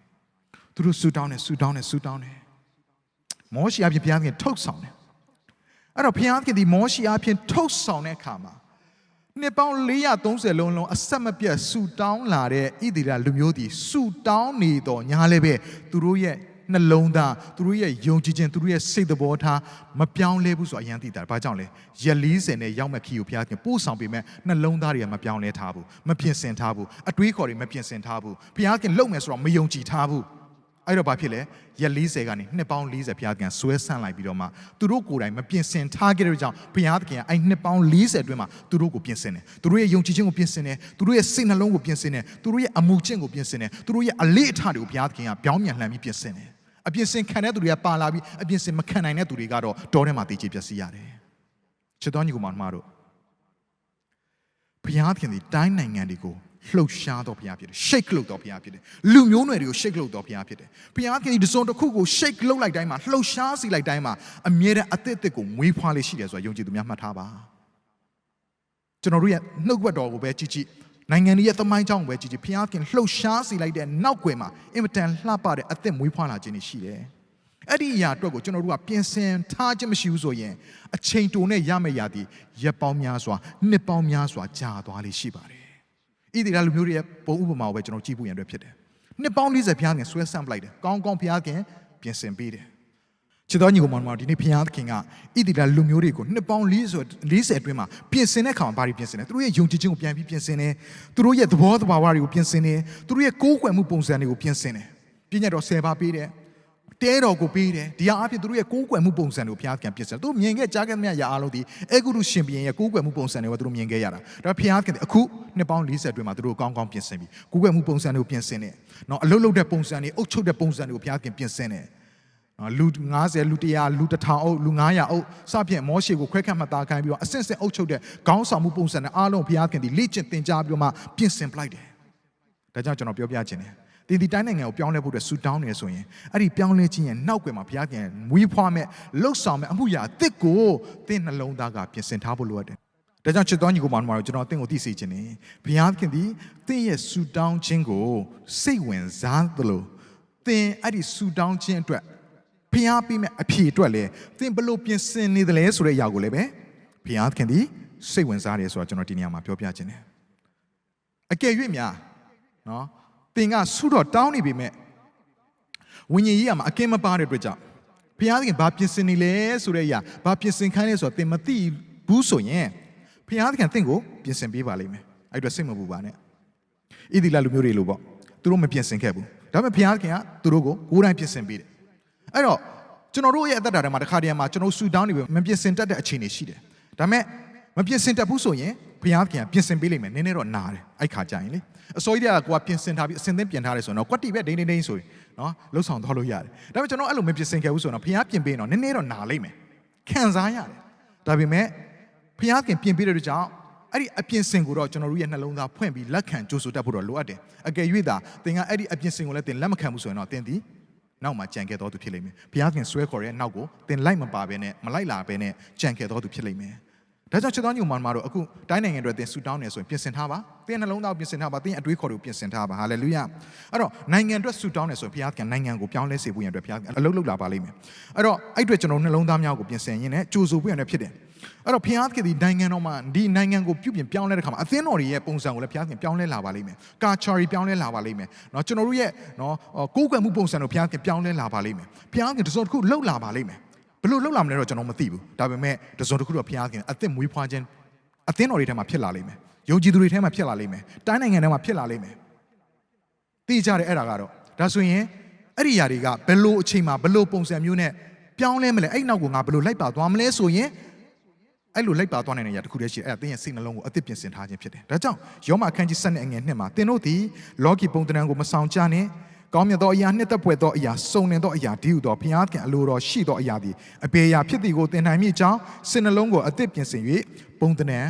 သူတို့ဆူတောင်းတယ်ဆူတောင်းတယ်ဆူတောင်းတယ် မောရှိအပြင်ဘုရားခင်ထုတ်ဆောင်တယ်အဲ့တော့ဘုရားခင်ဒီမောရှိအပြင်ထုတ်ဆောင်တဲ့အခါမှာနှစ်ပေါင်း430လုံးလုံးအဆက်မပြတ်ဆူတောင်းလာတဲ့ဣသီလလူမျိုးသည်ဆူတောင်းနေတော့ညာလည်းပဲသူတို့ရဲ့နှလုံးသားသူတို့ရဲ့ယုံကြည်ခြင်းသူတို့ရဲ့စိတ်သဘောထားမပြောင်းလဲဘူးဆိုအရင်သိတာ။ဘာကြောင့်လဲ။ရက်40နဲ့ရောက်မဲ့ခီကိုဘုရားခင်ပို့ဆောင်ပေးမဲ့နှလုံးသားတွေကမပြောင်းလဲထားဘူး။မပြင်ဆင်ထားဘူး။အတွေးခေါ်တွေမပြင်ဆင်ထားဘူး။ဘုရားခင်လုံမယ်ဆိုတော့မယုံကြည်ထားဘူး။ အဲ့တော့ဘာဖြစ်လဲရက်40ကနေနှစ်ပေါင်း40ဘုရားသခင်ဆွဲဆန့်လိုက်ပြီးတော့မှသူတို့ကိုယ်တိုင်မပြင်ဆင်ထားကြတဲ့ကြောင့်ဘုရားသခင်ကအဲ့နှစ်ပေါင်း40အတွင်းမှာသူတို့ကိုပြင်ဆင်တယ်သူတို့ရဲ့ယုံကြည်ခြင်းကိုပြင်ဆင်တယ်သူတို့ရဲ့စိတ်နှလုံးကိုပြင်ဆင်တယ်သူတို့ရဲ့အမှုခြင်းကိုပြင်ဆင်တယ်သူတို့ရဲ့အလေးအထားတွေကိုဘုရားသခင်ကပြောင်းပြန်လှန်ပြီးပြင်ဆင်တယ်အပြင်ဆင်ခံတဲ့သူတွေကပါလာပြီးအပြင်ဆင်မခံနိုင်တဲ့သူတွေကတော့တောထဲမှာတည်ကြည်ပျက်စီးရတယ်ချစ်တော်ညီကောင်မတို့ဘုရားသခင်ဒီတိုင်းနိုင်ငံတွေကို လှုပ်ရှားတော်ဘုရားဖြစ်တယ် shake လုပ်တော်ဘုရားဖြစ်တယ်လူမျိုးနွယ်တွေကို shake လုပ်တော်ဘုရားဖြစ်တယ်ဘုရားခင်ဒီစုံတစ်ခုကို shake လုပ်လိုက်တိုင်းမှာလှုပ်ရှားစီလိုက်တိုင်းမှာအမြဲတမ်းအသစ်အသစ်ကိုမွေးဖွားလေးရှိတယ်ဆိုတာယုံကြည်သူများမှတ်ထားပါကျွန်တော်တို့ရဲ့နှုတ်ဘတ်တော်ကိုပဲကြည့်ကြည့်နိုင်ငံရဲ့သမိုင်းကြောင်းကိုပဲကြည့်ကြည့်ဘုရားခင်လှုပ်ရှားစီလိုက်တဲ့နောက်ွယ်မှာအင်မတန်လှပတဲ့အသစ်မွေးဖွားလာခြင်းတွေရှိတယ်အဲ့ဒီအရာအတွက်ကိုကျွန်တော်တို့ကပြင်ဆင်ထားခြင်းမရှိဘူးဆိုရင်အချိန်တိုနဲ့ရမယ့်ရာဒီရက်ပေါင်းများစွာနှစ်ပေါင်းများစွာကြာသွားလိမ့်ရှိပါတယ် ဣသရေလလူမျိုးတွေရဲ့ပုံဥပမာကိုပဲကျွန်တော်ကြည့်ဖို့ရန်အတွက်ဖြစ်တယ်။နှစ်ပေါင်း40ဘုရားခင်ဆွဲဆန့်ပလိုက်တယ်။ကောင်းကောင်းဘုရားခင်ပြင်ဆင်ပေးတယ်။ချစ်တော်ညီကောင်မတို့ဒီနေ့ဘုရားခင်ကဣသရေလလူမျိုးတွေကိုနှစ်ပေါင်း40 40အတွင်းမှာပြင်ဆင်တဲ့ခါမှာဘာတွေပြင်ဆင်လဲ။သူတို့ရဲ့ယုံကြည်ခြင်းကိုပြန်ပြီးပြင်ဆင်တယ်။သူတို့ရဲ့သဘောတဘာဝတွေကိုပြင်ဆင်တယ်။သူတို့ရဲ့ကိုးကွယ်မှုပုံစံတွေကိုပြင်ဆင်တယ်။ပြည့်ညတ်တော်10ပါးပေးတယ်။ တဲတော်ကိုပေးတယ်ဒီဟာအဖြစ်သူတို့ရဲ့ကိုးကွယ်မှုပုံစံတွေကိုဘုရားခင်ပြင်ဆင်သူတို့မြင်ခဲ့ကြားခဲ့သမျှရာအားလုံးဒီအေဂုရုရှင်ဘုရင်ရဲ့ကိုးကွယ်မှုပုံစံတွေကိုသူတို့မြင်ခဲ့ရတာဒါဘုရားခင်အခုနှစ်ပေါင်း40အတွင်းမှာသူတို့ကောင်းကောင်းပြင်ဆင်ပြီကိုးကွယ်မှုပုံစံတွေကိုပြင်ဆင်တယ်နော်အလုတ်လုတ်တဲ့ပုံစံတွေအုပ်ချုပ်တဲ့ပုံစံတွေကိုဘုရားခင်ပြင်ဆင်တယ်နော်လူ90လူ100လူ1000အုပ်လူ900အုပ်စဖြင့်မောရှေကိုခွဲခတ်မှတ်သားခိုင်းပြီးတော့အစစ်စစ်အုပ်ချုပ်တဲ့ခေါင်းဆောင်မှုပုံစံနဲ့အားလုံးဘုရားခင်ဒီလေ့ကျင့်သင်ကြားပြီးတော့မှပြင်ဆင်ပလိုက်တယ်ဒါကြောင့်ကျွန်တော်ပြောပြခြင်းတယ် ဒီဒီတိုင်းနိုင်ငံကိုပြောင်းလဲဖို့အတွက်ဆူတောင်းနေဆိုရင်အဲ့ဒီပြောင်းလဲခြင်းရဲ့နောက်ွယ်မှာဘုရားခင်မွေးဖွားမဲ့လှုပ်ဆောင်မဲ့အမှုရာအသစ်ကိုသင်နှလုံးသားကပြင်ဆင်ထားဖို့လိုအပ်တယ်။ဒါကြောင့်ချစ်တော်ညီကိုမောင်တို့ကျွန်တော်သင်ကိုသိစေခြင်းနေဘုရားခင်ဒီသင်ရဲ့ဆူတောင်းခြင်းကိုစိတ်ဝင်စားသလိုသင်အဲ့ဒီဆူတောင်းခြင်းအတွက်ဘုရားပေးမဲ့အဖြေအတွက်လည်းသင်ဘလို့ပြင်ဆင်နေတယ်လဲဆိုတဲ့အရာကိုလည်းပဲဘုရားခင်ဒီစိတ်ဝင်စားတယ်ဆိုတော့ကျွန်တော်ဒီနေရာမှာပြောပြခြင်းနေအကယ်၍များနော် သင်ကဆုတော့တောင်းနေပေမဲ့ဝိညာဉ်ရေးရမှာအကင်းမပါတဲ့အတွက်ကြောင့်ဘုရားသခင်ဘာပြင်ဆင်နေလဲဆိုတဲ့အရာဘာပြင်ဆင်ခိုင်းလဲဆိုတော့သင်မသိဘဘူးဆိုရင်ဘုရားသခင်တင့်ကိုပြင်ဆင်ပေးပါလိမ့်မယ်အဲ့အတွက်စိတ်မပူပါနဲ့ဣသီလလူမျိုးတွေလို့ပေါ့သူတို့မပြင်ဆင်ခဲ့ဘူးဒါပေမဲ့ဘုရားသခင်ကသူတို့ကိုကိုယ်တိုင်ပြင်ဆင်ပေးတယ်အဲ့တော့ကျွန်တော်တို့ရဲ့အသက်တာထဲမှာတစ်ခါတည်းမှာကျွန်တော်ဆူတောင်းနေပြီမပြင်ဆင်တတ်တဲ့အခြေအနေရှိတယ်ဒါပေမဲ့မပြင်ဆင်တတ်ဘူးဆိုရင်ဘုရားသခင်ကပြင်ဆင်ပေးလိမ့်မယ်နည်းနည်းတော့နာတယ်အဲ့ခါကြရင်လေ အစိုးရကကိုကပြင်ဆင်ထားပြီးအစင်သင်းပြင်ထားတယ်ဆိုတော့ကွက်တီပဲဒိန်းဒိန်းဒိန်းဆိုရင်နော်လှုပ်ဆောင်သွားလို့ရတယ်ဒါပေမဲ့ကျွန်တော်အဲ့လိုမပြင်ဆင်ခဲ့ဘူးဆိုတော့ဘုရားပြင်ပေးတော့နည်းနည်းတော့နာလိမ့်မယ်ခံစားရတယ်ဒါပေမဲ့ဘုရားသခင်ပြင်ပေးတဲ့အတွက်ကြောင့်အဲ့ဒီအပြင်စင်ကိုတော့ကျွန်တော်တို့ရဲ့နှလုံးသားဖွင့်ပြီးလက်ခံကြိုးဆိုတတ်ဖို့တော့လိုအပ်တယ်အကယ်၍သာသင်ကအဲ့ဒီအပြင်စင်ကိုလည်းသင်လက်မခံဘူးဆိုရင်တော့သင်သည်နောက်မှကြံခဲ့တော်သူဖြစ်လိမ့်မယ်ဘုရားခင်ဆွဲခေါ်တဲ့နောက်ကိုသင်လိုက်မပါဘဲနဲ့မလိုက်လာဘဲနဲ့ကြံခဲ့တော်သူဖြစ်လိမ့်မယ် ဒါကြောင့်ချစ်တော်ညိုမန်မာတို့အခုတိုင်းနိုင်ငံအတွက်သင်ဆူတောင်းနေဆိုရင်ပြင်ဆင်ထားပါသင်နှလုံးသားပြင်ဆင်ထားပါသင်အတွေးခေါ်တွေကိုပြင်ဆင်ထားပါဟာလေလုယအဲ့တော့နိုင်ငံအတွက်ဆူတောင်းနေဆိုရင်ဘုရားကနိုင်ငံကိုပြောင်းလဲစေဖို့ရန်အတွက်ဘုရားအလုပ်လုပ်လာပါလိမ့်မယ်အဲ့တော့အဲ့အတွက်ကျွန်တော်နှလုံးသားများကိုပြင်ဆင်ရင်းနဲ့ကြိုးဆိုဖို့ရန်ဖြစ်တယ်အဲ့တော့ဘုရားသခင်ဒီနိုင်ငံတော်မှာဒီနိုင်ငံကိုပြုပြင်ပြောင်းလဲတဲ့ခါမှာအသင်းတော်တွေရဲ့ပုံစံကိုလည်းဘုရားသခင်ပြောင်းလဲလာပါလိမ့်မယ်။ကာချာရီပြောင်းလဲလာပါလိမ့်မယ်။နော်ကျွန်တော်တို့ရဲ့နော်ကိုးကွယ်မှုပုံစံကိုဘုရားသခင်ပြောင်းလဲလာပါလိမ့်မယ်။ဘုရားသခင်တစုံတစ်ခုလှုပ်လာပါလိမ့်မယ်။ ဘလို့လှုပ်လာမလဲတော့ကျွန်တော်မသိဘူး။ဒါပေမဲ့တစုံတစ်ခုတော့ဘုရားခင်အသက်မွေးဖွားခြင်းအသင်းတော်တွေထဲမှာဖြစ်လာလိမ့်မယ်။ယုံကြည်သူတွေထဲမှာဖြစ်လာလိမ့်မယ်။တိုင်းနိုင်ငံထဲမှာဖြစ်လာလိမ့်မယ်။သိကြတယ်အဲ့ဒါကတော့ဒါဆိုရင်အဲ့ဒီຢာတွေကဘယ်လိုအချိန်မှာဘယ်လိုပုံစံမျိုးနဲ့ပြောင်းလဲမလဲအဲ့နောက်ကိုငါဘယ်လိုလိုက်ပါသွားမလဲဆိုရင်အဲ့လိုလိုက်ပါသွားနိုင်တဲ့အရာတစ်ခုတည်းရှိတယ်အဲ့ဒါသင်ရဲ့စိတ်နှလုံးကိုအသစ်ပြင်ဆင်ထားခြင်းဖြစ်တယ်ဒါကြောင့်ယောမအခန်းကြီး7နဲ့အငယ်2မှာသင်တို့သည်လောကီပုံသဏ္ဍာန်ကိုမဆောင်ကြနဲ့ ကောင်းမြတ်သောအရာနှစ်သက်ပွေသောအရာစုံလင်သောအရာဒီဟုသောဘုရားခင်အလိုတော်ရှိသောအရာသည်အပေအရာဖြစ်သည်ကိုသင်နိုင်မည်ကြောင်းစိတ်နှလုံးကိုအသစ်ပြင်ဆင်၍ပုံသဏ္ဍာန်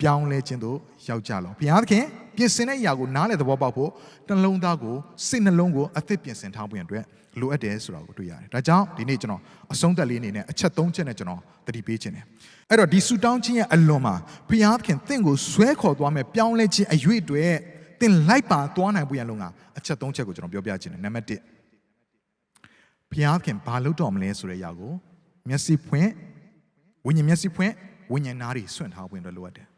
ပြောင်းလဲခြင်းသို့ရောက်ကြလောဘုရားခင်ပြင်ဆင်တဲ့အရာကိုနားလည်သဘောပေါက်ဖို့နှလုံးသားကိုစိတ်နှလုံးကိုအသစ်ပြင်ဆင်ထားဖို့အတွက်လိုအပ်တယ်ဆိုတာကိုတွေ့ရတယ်ဒါကြောင့်ဒီနေ့ကျွန်တော်အဆုံးသက်လေးအနေနဲ့အချက်၃ချက်နဲ့ကျွန်တော်တတိပေးခြင်းတယ်အဲ့တော့ဒီဆူတောင်းခြင်းရဲ့အလွန်မှာဘုရားသခင်တင့်ကိုဆွဲခေါ်သွားမယ်ပြောင်းလဲခြင်းအရွေ့တွေ တင်လိုက်ပါသွားနိုင်ဖို့ရလုံးကအချက်၃ချက်ကိုကျွန်တော်ပြောပြခြင်းတယ်နံပါတ်၁ဘုရားသခင်ဘာလုပ်တော်မလဲဆိုတဲ့အရာကိုမျက်စိဖွင့်ဝိညာဉ်မျက်စိဖွင့်ဝိညာဉ်နားတွေဆွင့်ထားဖို့အတွက်လိုအပ်တယ်ဣ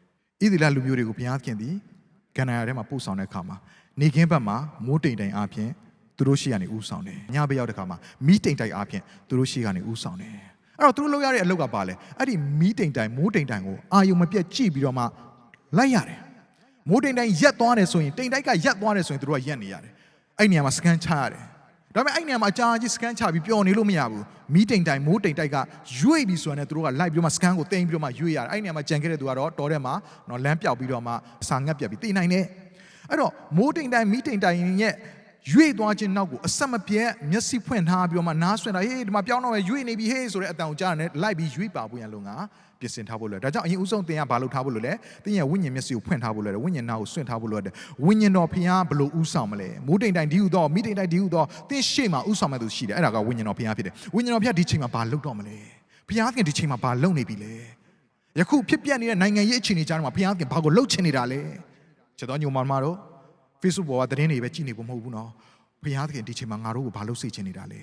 သီလလူမျိုးတွေကိုဘုရားသခင်သည်ကန္နာယာထဲမှာပို့ဆောင်တဲ့အခါမှာနေခင်းဘက်မှာမိုးတိမ်တိုင်အပြင်သူတို့ရှိကနေဥဆောင်တယ်ညဘက်ရောက်တဲ့အခါမှာမီးတိမ်တိုင်အပြင်သူတို့ရှိကနေဥဆောင်တယ်အဲ့တော့သူတို့လုပ်ရတဲ့အလုပ်ကပါလေအဲ့ဒီမီးတိမ်တိုင်မိုးတိမ်တိုင်ကိုအာယုံမပြတ်ကြည့်ပြီးတော့မှလိုက်ရတယ် မိုးတိမ်တိုင်ရက်သွားတယ်ဆိုရင်တိမ်တိုက်ကရက်သွားတယ်ဆိုရင်သူတို့ကရက်နေရတယ်အဲ့နေရာမှာစကန်ချရတယ်ဒါပေမဲ့အဲ့နေရာမှာအကြာကြီးစကန်ချပြီးပျော်နေလို့မရဘူးမီးတိမ်တိုင်မိုးတိမ်တိုက်ကရွေ့ပြီးဆိုရင်သူတို့ကလိုက်ပြီးတော့မှစကန်ကိုတင်ပြီးတော့မှရွေ့ရတယ်အဲ့နေရာမှာကြံခဲ့တဲ့သူကတော့တော်ထဲမှာနော်လမ်းပြောက်ပြီးတော့မှစာငတ်ပြတ်ပြီးတိနိုင်တယ်အဲ့တော့မိုးတိမ်တိုင်မီးတိမ်တိုင်ရဲ့ ရွေ့သွားခြင်းနောက်ကိုအဆက်မပြတ်မျက်စိဖွင့်ထားပြီးတော့မှနားဆွင့်တာဟေးဒီမှာပြောင်းတော့ရွေ့နေပြီဟေးဆိုတဲ့အတန်ကိုကြားရတယ်လိုက်ပြီးရွေ့ပါဖို့ရန်လုံကပြင်ဆင်ထားဖို့လိုတယ်ဒါကြောင့်အရင်ဦးဆုံးသင်ကဘာလုပ်ထားဖို့လိုလဲသင်ရဲ့ဝိညာဉ်မျက်စိကိုဖွင့်ထားဖို့လိုတယ်ဝိညာဉ်နာကိုဆွင့်ထားဖို့လိုတယ်ဝိညာဉ်တော်ဖျားဘလို့ဥဆောင်မလဲမိုးတိမ်တိုင်ဒီဟုသောမိတိမ်တိုင်ဒီဟုသောသင်ရှေ့မှာဥဆောင်မဲ့သူရှိတယ်အဲ့ဒါကဝိညာဉ်တော်ဖျားဖြစ်တယ်ဝိညာဉ်တော်ဖျားဒီချိန်မှာဘာလုပ်တော့မလဲဖျားခင်ဒီချိန်မှာဘာလုပ်နေပြီလဲယခုဖြစ်ပျက်နေတဲ့နိုင်ငံရေးအခြေအနေကြားမှာဖျားခင်ဘာကိုလှုပ်ချင်နေတာလဲချက်တော်ညုံမမတို့ Facebook ပေါ်ကသတင်းတွေပဲကြည့်နေဖို့မဟုတ်ဘူးနော်ဖျားခင်ဒီချိန်မှာငါတို့ကိုဘာလုပ်စေချင်နေတာလဲ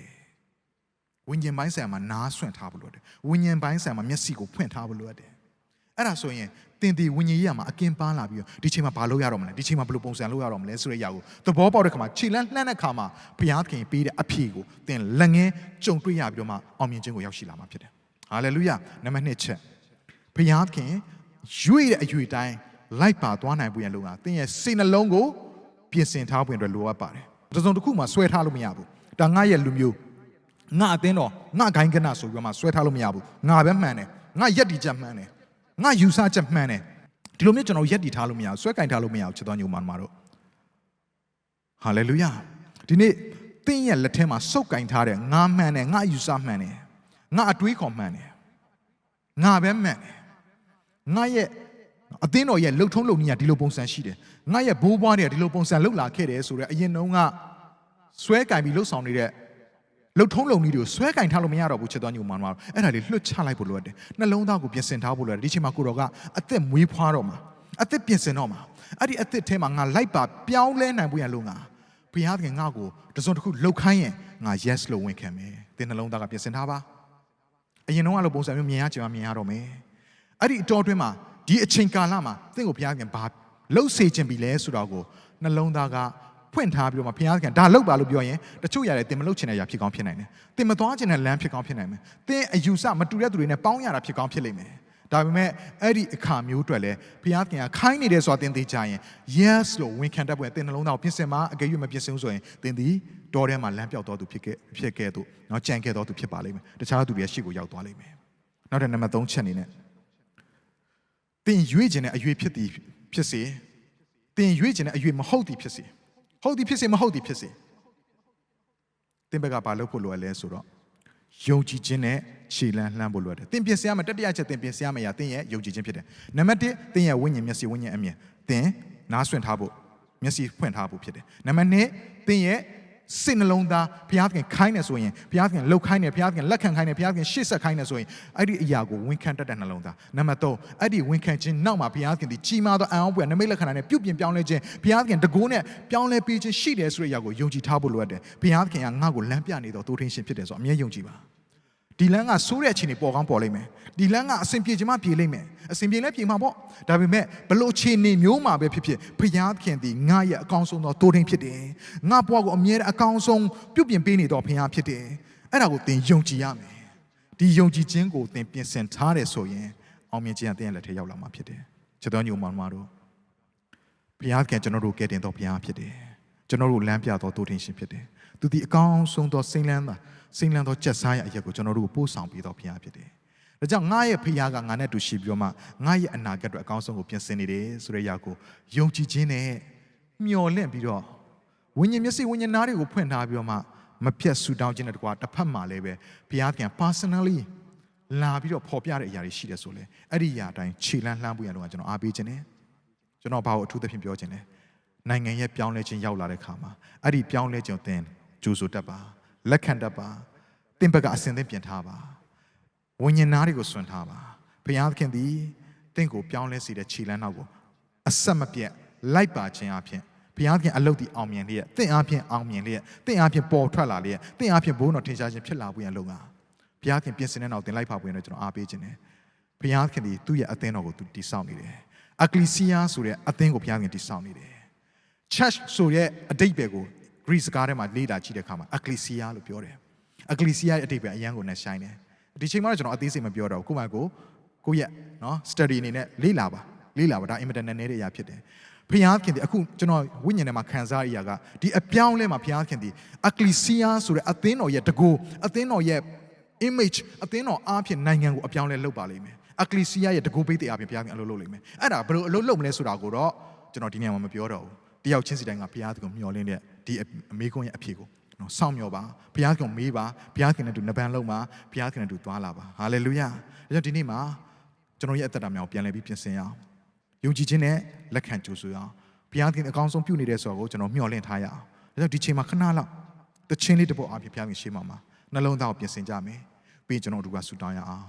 ဝိညာဉ်ပိုင်းဆိုင်မှာနားဆွင့်ထားဖို့လိုတယ်ဝိညာဉ်ပိုင်းဆိုင်မှာမျက်စိကိုဖွင့်ထားဖို့လိုတယ်အဲ့ဒါဆိုရင်တင်တီဝိညာဉ်ရေးရမှာအကင်းပန်းလာပြီးတော့ဒီချိန်မှာဘာလုပ်ရတော့မလဲဒီချိန်မှာဘယ်လိုပုံစံလုပ်ရတော့မလဲဆိုတဲ့အရာကိုသဘောပေါက်တဲ့ခါမှာခြေလန်းလှမ်းတဲ့ခါမှာဘုရားသခင်ပေးတဲ့အဖြေကိုသင်လက်ငင်းကြုံတွေ့ရပြီးတော့မှအောင်မြင်ခြင်းကိုရောက်ရှိလာမှာဖြစ်တယ်ဟာလေလုယနံပါတ်1ချက်ဘုရားသခင်ရွေ့တဲ့အရွေ့တိုင်းလိုက်ပါသွားနိုင်ဖို့ရလုံကသင်ရဲ့စိတ်နှလုံးကို ပြင်ဆင်ထားဖို့အတွက်လိုအပ်ပါတယ်တစုံတစ်ခုမှဆွဲထားလို့မရဘူးဒါငါရဲ့လူမျိုးငါအသင်းတော်ငါဂိုင်းကနဆိုပြီးတော့မှဆွဲထားလို့မရဘူးငါပဲမှန်တယ်ငါရက်တီချက်မှန်တယ်ငါယူဆချက်မှန်တယ်ဒီလိုမျိုးကျွန်တော်ရက်တီထားလို့မရဘူးဆွဲကင်ထားလို့မရဘူးချစ်တော်ညိုမန်မာတို့ဟာလေလုယာဒီနေ့သင်ရဲ့လက်ထဲမှာစုပ်ကင်ထားတဲ့ငါမှန်တယ်ငါယူဆမှန်တယ်ငါအတွေးခေါ်မှန်တယ်ငါပဲမှန်တယ်ငါရဲ့ အသင်းတော်ရဲ့လှုပ်ထုံးလုပ်နည်းကဒီလိုပုံစံရှိတယ်ငါရဲ့ဘိုးဘွားတွေကဒီလိုပုံစံလှုပ်လာခဲ့တယ်ဆိုတော့အရင်တုန်းကဆွဲကင်ပြီးလှုပ်ဆောင်နေတဲ့လှုပ်ထုံးလုံနည်းတွေကိုဆွဲကင်ထားလို့မရတော့ဘူးချစ်တော်ညိုမှန်မှာအဲ့ဒါလေးလွှတ်ချလိုက်ဖို့လိုတယ်နှလုံးသားကိုပြင်ဆင်ထားဖို့လိုတယ်ဒီချိန်မှာကိုတော်ကအသက်မွေးဖွားတော့မှာအသက်ပြင်ဆင်တော့မှာအဲ့ဒီအသက်ထဲမှာငါလိုက်ပါပြောင်းလဲနိုင်ဖို့ရလို့ငါဘုရားသခင်ငါ့ကိုတစုံတစ်ခုလှုပ်ခိုင်းရင်ငါ yes လို့ဝင်ခံမယ်သင်နှလုံးသားကပြင်ဆင်ထားပါအရင်တုန်းကလိုပုံစံမျိုးမြင်ရချင်မှမြင်ရတော့မယ်အဲ့ဒီအတော်အတွင်းမှာ ဒီအချိန်ကာလမှာသင်ကိုဘုရားခင်ဘာလှုပ်စေခြင်းပြီလဲဆိုတော့ကိုနှလုံးသားကဖွင့်ထားပြီးတော့မှဘုရားခင်ဒါလှုပ်ပါလို့ပြောရင်တချို့ရတယ်တင်မလှုပ်ချင်တဲ့အရာဖြစ်ကောင်းဖြစ်နိုင်တယ်တင်မသွားချင်တဲ့လမ်းဖြစ်ကောင်းဖြစ်နိုင်မယ်တင်အယူဆမတူတဲ့သူတွေနဲ့ပေါင်းရတာဖြစ်ကောင်းဖြစ်လိမ့်မယ် ဒါပေမဲ့အဲ့ဒီအခါမျိုးအတွက်လည်းဘုရားခင်ကခိုင်းနေတယ်ဆိုတာသင်သိကြရင် yes လို့ဝန်ခံတတ်ပွဲသင်နှလုံးသားကိုပြင်ဆင်မှာအကယ်၍မပြင်ဆင်ဘူးဆိုရင်သင်သည်တောထဲမှာလမ်းပြောက်တော်သူဖြစ်ခဲ့ဖြစ်ခဲ့သူเนาะကြံခဲ့တော်သူဖြစ်ပါလိမ့်မယ်တခြားသူတွေရဲ့ရှေ့ကိုရောက်သွားလိမ့်မယ်နောက်တဲ့နံပါတ်3ချက်အနေနဲ့ သင်ရွေ့ခြင်းနဲ့အရွေဖြစ်သည်ဖြစ်စေသင်ရွေ့ခြင်းနဲ့အရွေမဟုတ်သည်ဖြစ်စေဟုတ်သည်ဖြစ်စေမဟုတ်သည်ဖြစ်စေသင်ဘက်ကဘာလုပ်ဖို့လိုအပ်လဲဆိုတော့ယုံကြည်ခြင်းနဲ့ခြေလန်းလှမ်းဖို့လိုအပ်တယ်သင်ပြင်ဆင်ရမယ်တတိယချက်သင်ပြင်ဆင်ရမယ်ရာသင်ရဲ့ယုံကြည်ခြင်းဖြစ်တယ်နံပါတ်1သင်ရဲ့ဝိညာဉ်မျက်စိဝိညာဉ်အမြင်သင်နားဆွင့်ထားဖို့မျက်စိဖွင့်ထားဖို့ဖြစ်တယ်နံပါတ်2သင်ရဲ့ စိတ်နှလုံးသားဘုရားသခင်ခိုင်းနေဆိုရင်ဘုရားသခင်လှုပ်ခိုင်းနေဘုရားသခင်လက်ခံခိုင်းနေဘုရားသခင်ရှေ့ဆက်ခိုင်းနေဆိုရင်အဲ့ဒီအရာကိုဝန်ခံတတ်တဲ့နှလုံးသားနံပါတ်3အဲ့ဒီဝန်ခံခြင်းနောက်မှာဘုရားသခင်ဒီကြီးမားသောအံ့ဩဖွယ်နမိတ်လက္ခဏာနဲ့ပြုပြင်ပြောင်းလဲခြင်းဘုရားသခင်တကိုးနဲ့ပြောင်းလဲပေးခြင်းရှိတယ်ဆိုတဲ့အရာကိုယုံကြည်ထားဖို့လိုအပ်တယ်ဘုရားသခင်ကငါ့ကိုလမ်းပြနေတော့တိုးထင်းရှင်ဖြစ်တယ်ဆိုတော့အမြဲယုံကြည်ပါ ဒီလမ်းကဆိုးတဲ့အခြေအနေပေါ်ကောင်းပေါ်လိမ့်မယ်ဒီလမ်းကအစဉ်ပြေချင်မှပြေလိမ့်မယ်အစဉ်ပြေလဲပြေမှာပေါ့ဒါပေမဲ့ဘလို့အခြေအနေမျိုးမှာပဲဖြစ်ဖြစ်ဘုရားခင်ဒီငါရဲ့အကောင်းဆုံးသောတိုးထင်းဖြစ်တယ်ငါဘဝကိုအမြဲတမ်းအကောင်းဆုံးပြုပြင်ပေးနေတော့ဘုရားဖြစ်တယ်အဲ့ဒါကိုသင်ယုံကြည်ရမယ်ဒီယုံကြည်ခြင်းကိုသင်ပြင်ဆင်ထားတယ်ဆိုရင်အောင်မြင်ခြင်းအသင်ရဲ့လက်ထဲရောက်လာမှာဖြစ်တယ်ချစ်တော်ညိုမောင်မတို့ဘုရားခင်ကျွန်တော်တို့ကယ်တင်တော်ဘုရားဖြစ်တယ်ကျွန်တော်တို့လမ်းပြတော်တိုးထင်းရှင်ဖြစ်တယ်သူဒီအကောင်းဆုံးသောစိမ့်လန်းသာ စိမ့်လန်းသောကြက်စားရအရက်ကိုကျွန်တော်တို့ကိုပို့ဆောင်ပြီးတော့ဘုရားဖြစ်တယ်ဒါကြောင့်ငါရဲ့ဖခင်ကငါနဲ့တူရှိပြီးတော့မှငါရဲ့အနာဂတ်အတွက်အကောင်းဆုံးကိုပြင်ဆင်နေတယ်ဆိုတဲ့ຢာကိုယုံကြည်ခြင်းနဲ့မျှော်လင့်ပြီးတော့ဝိညာဉ်မျက်စိဝိညာဉ်နားတွေကိုဖွင့်ထားပြီးတော့မှမပြတ်ဆူတောင်းခြင်းနဲ့တကွာတစ်ဖက်မှာလည်းပဲဘုရားခင် personally လာပြီးတော့ပေါ်ပြတဲ့အရာတွေရှိတယ်ဆိုလေအဲ့ဒီအရာအတိုင်းခြေလန်းလှမ်းဖို့ရတော့ကျွန်တော်အားပေးခြင်းနဲ့ကျွန်တော်ဘာကိုအထူးသဖြင့်ပြောခြင်းလဲနိုင်ငံရဲ့ပြောင်းလဲခြင်းရောက်လာတဲ့ခါမှာအဲ့ဒီပြောင်းလဲခြင်းကိုသင်ကြိုးဆိုတတ်ပါ လက်ခံတတ်ပါသင်ဘက်ကအစဉ်သင်ပြင်ထားပါဝိညာဉ်နာတွေကိုဆွန်ထားပါဘုရားသခင်သည်တင့်ကိုပြောင်းလဲစေတဲ့ခြေလမ်းနောက်ကိုအဆက်မပြတ်လိုက်ပါခြင်းအပြင်ဘုရားသခင်အလုတ်ဒီအောင်မြင်လျက်တင့်အားဖြင့်အောင်မြင်လျက်တင့်အားဖြင့်ပေါ်ထွက်လာလျက်တင့်အားဖြင့်ဘိုးတော်ထင်ရှားခြင်းဖြစ်လာဖို့ရန်လုံတာဘုရားခင်ပြင်ဆင်တဲ့နောက်တင်လိုက်ပါဖို့ရန်ကျွန်တော်အားပေးခြင်းတယ်ဘုရားခင်ဒီသူ့ရဲ့အသင်းတော်ကိုသူတည်ဆောက်နေတယ်အကလီစီယာဆိုတဲ့အသင်းကိုဘုရားခင်တည်ဆောက်နေတယ် church ဆိုတဲ့အတိတ်ပဲကို Greek စကားထဲမှာလေ့လာကြည့်တဲ့အခါမှာ ecclesia လို့ပြောတယ် ecclesia ရဲ့အတိတ်ပဲအရန်ကိုနဲ့ဆိုင်တယ်ဒီချိန်မှာတော့ကျွန်တော်အသေးစိတ်မပြောတော့ဘူးကိုယ့်မှာကိုကိုယ့်ရဲ့နော် study အနေနဲ့လေ့လာပါလေ့လာပါဒါ internet နဲ့တဲ့အရာဖြစ်တယ်ဖျားခင်ဒီအခုကျွန်တော်ဝိညာဉ်ထဲမှာခံစားရရကဒီအပြောင်းလဲမှာဖျားခင်ဒီ ecclesia ဆိုတဲ့အသင်းတော်ရဲ့တကူအသင်းတော်ရဲ့ image အသင်းတော်အားဖြင့်နိုင်ငံကိုအပြောင်းလဲလုပ်ပါလိမ့်မယ် ecclesia ရဲ့တကူပိတ်တဲ့အပြင်ဘုရားခင်အလုပ်လုပ်လိမ့်မယ်အဲ့ဒါဘယ်လိုအလုပ်လုပ်မလဲဆိုတာကိုတော့ကျွန်တော်ဒီနေရာမှာမပြောတော့ဘူးတယောက်ချင်းစီတိုင်းကဘုရားသခင်မျှော်လင့်တဲ့ ဒီအမေကွန်းရဲ့အဖြေကိုနော်စောင့်မျှော်ပါဘုရားခင်မေးပါဘုရားခင်နဲ့တူနပန်းလုံးပါဘုရားခင်နဲ့တူသွားလာပါဟာလေလုယာဒါကြောင့်ဒီနေ့မှာကျွန်တော်ရဲ့အသက်တာများကိုပြန်လည်ပြီးပြင်ဆင်ရအောင်ယုံကြည်ခြင်းနဲ့လက်ခံကြိုးဆိုရအောင်ဘုရားခင်အကောင်းဆုံးပြုနေတယ်ဆိုတော့ကျွန်တော်မျှော်လင့်ထားရအောင်ဒါကြောင့်ဒီချိန်မှာခဏလောက်တချင်းလေးတစ်ပုတ်အပြင်ဘုရားခင်ရှေ့မှာမှာနှလုံးသားကိုပြင်ဆင်ကြမယ်ပြီးရင်ကျွန်တော်တို့ကဆူတောင်းရအောင်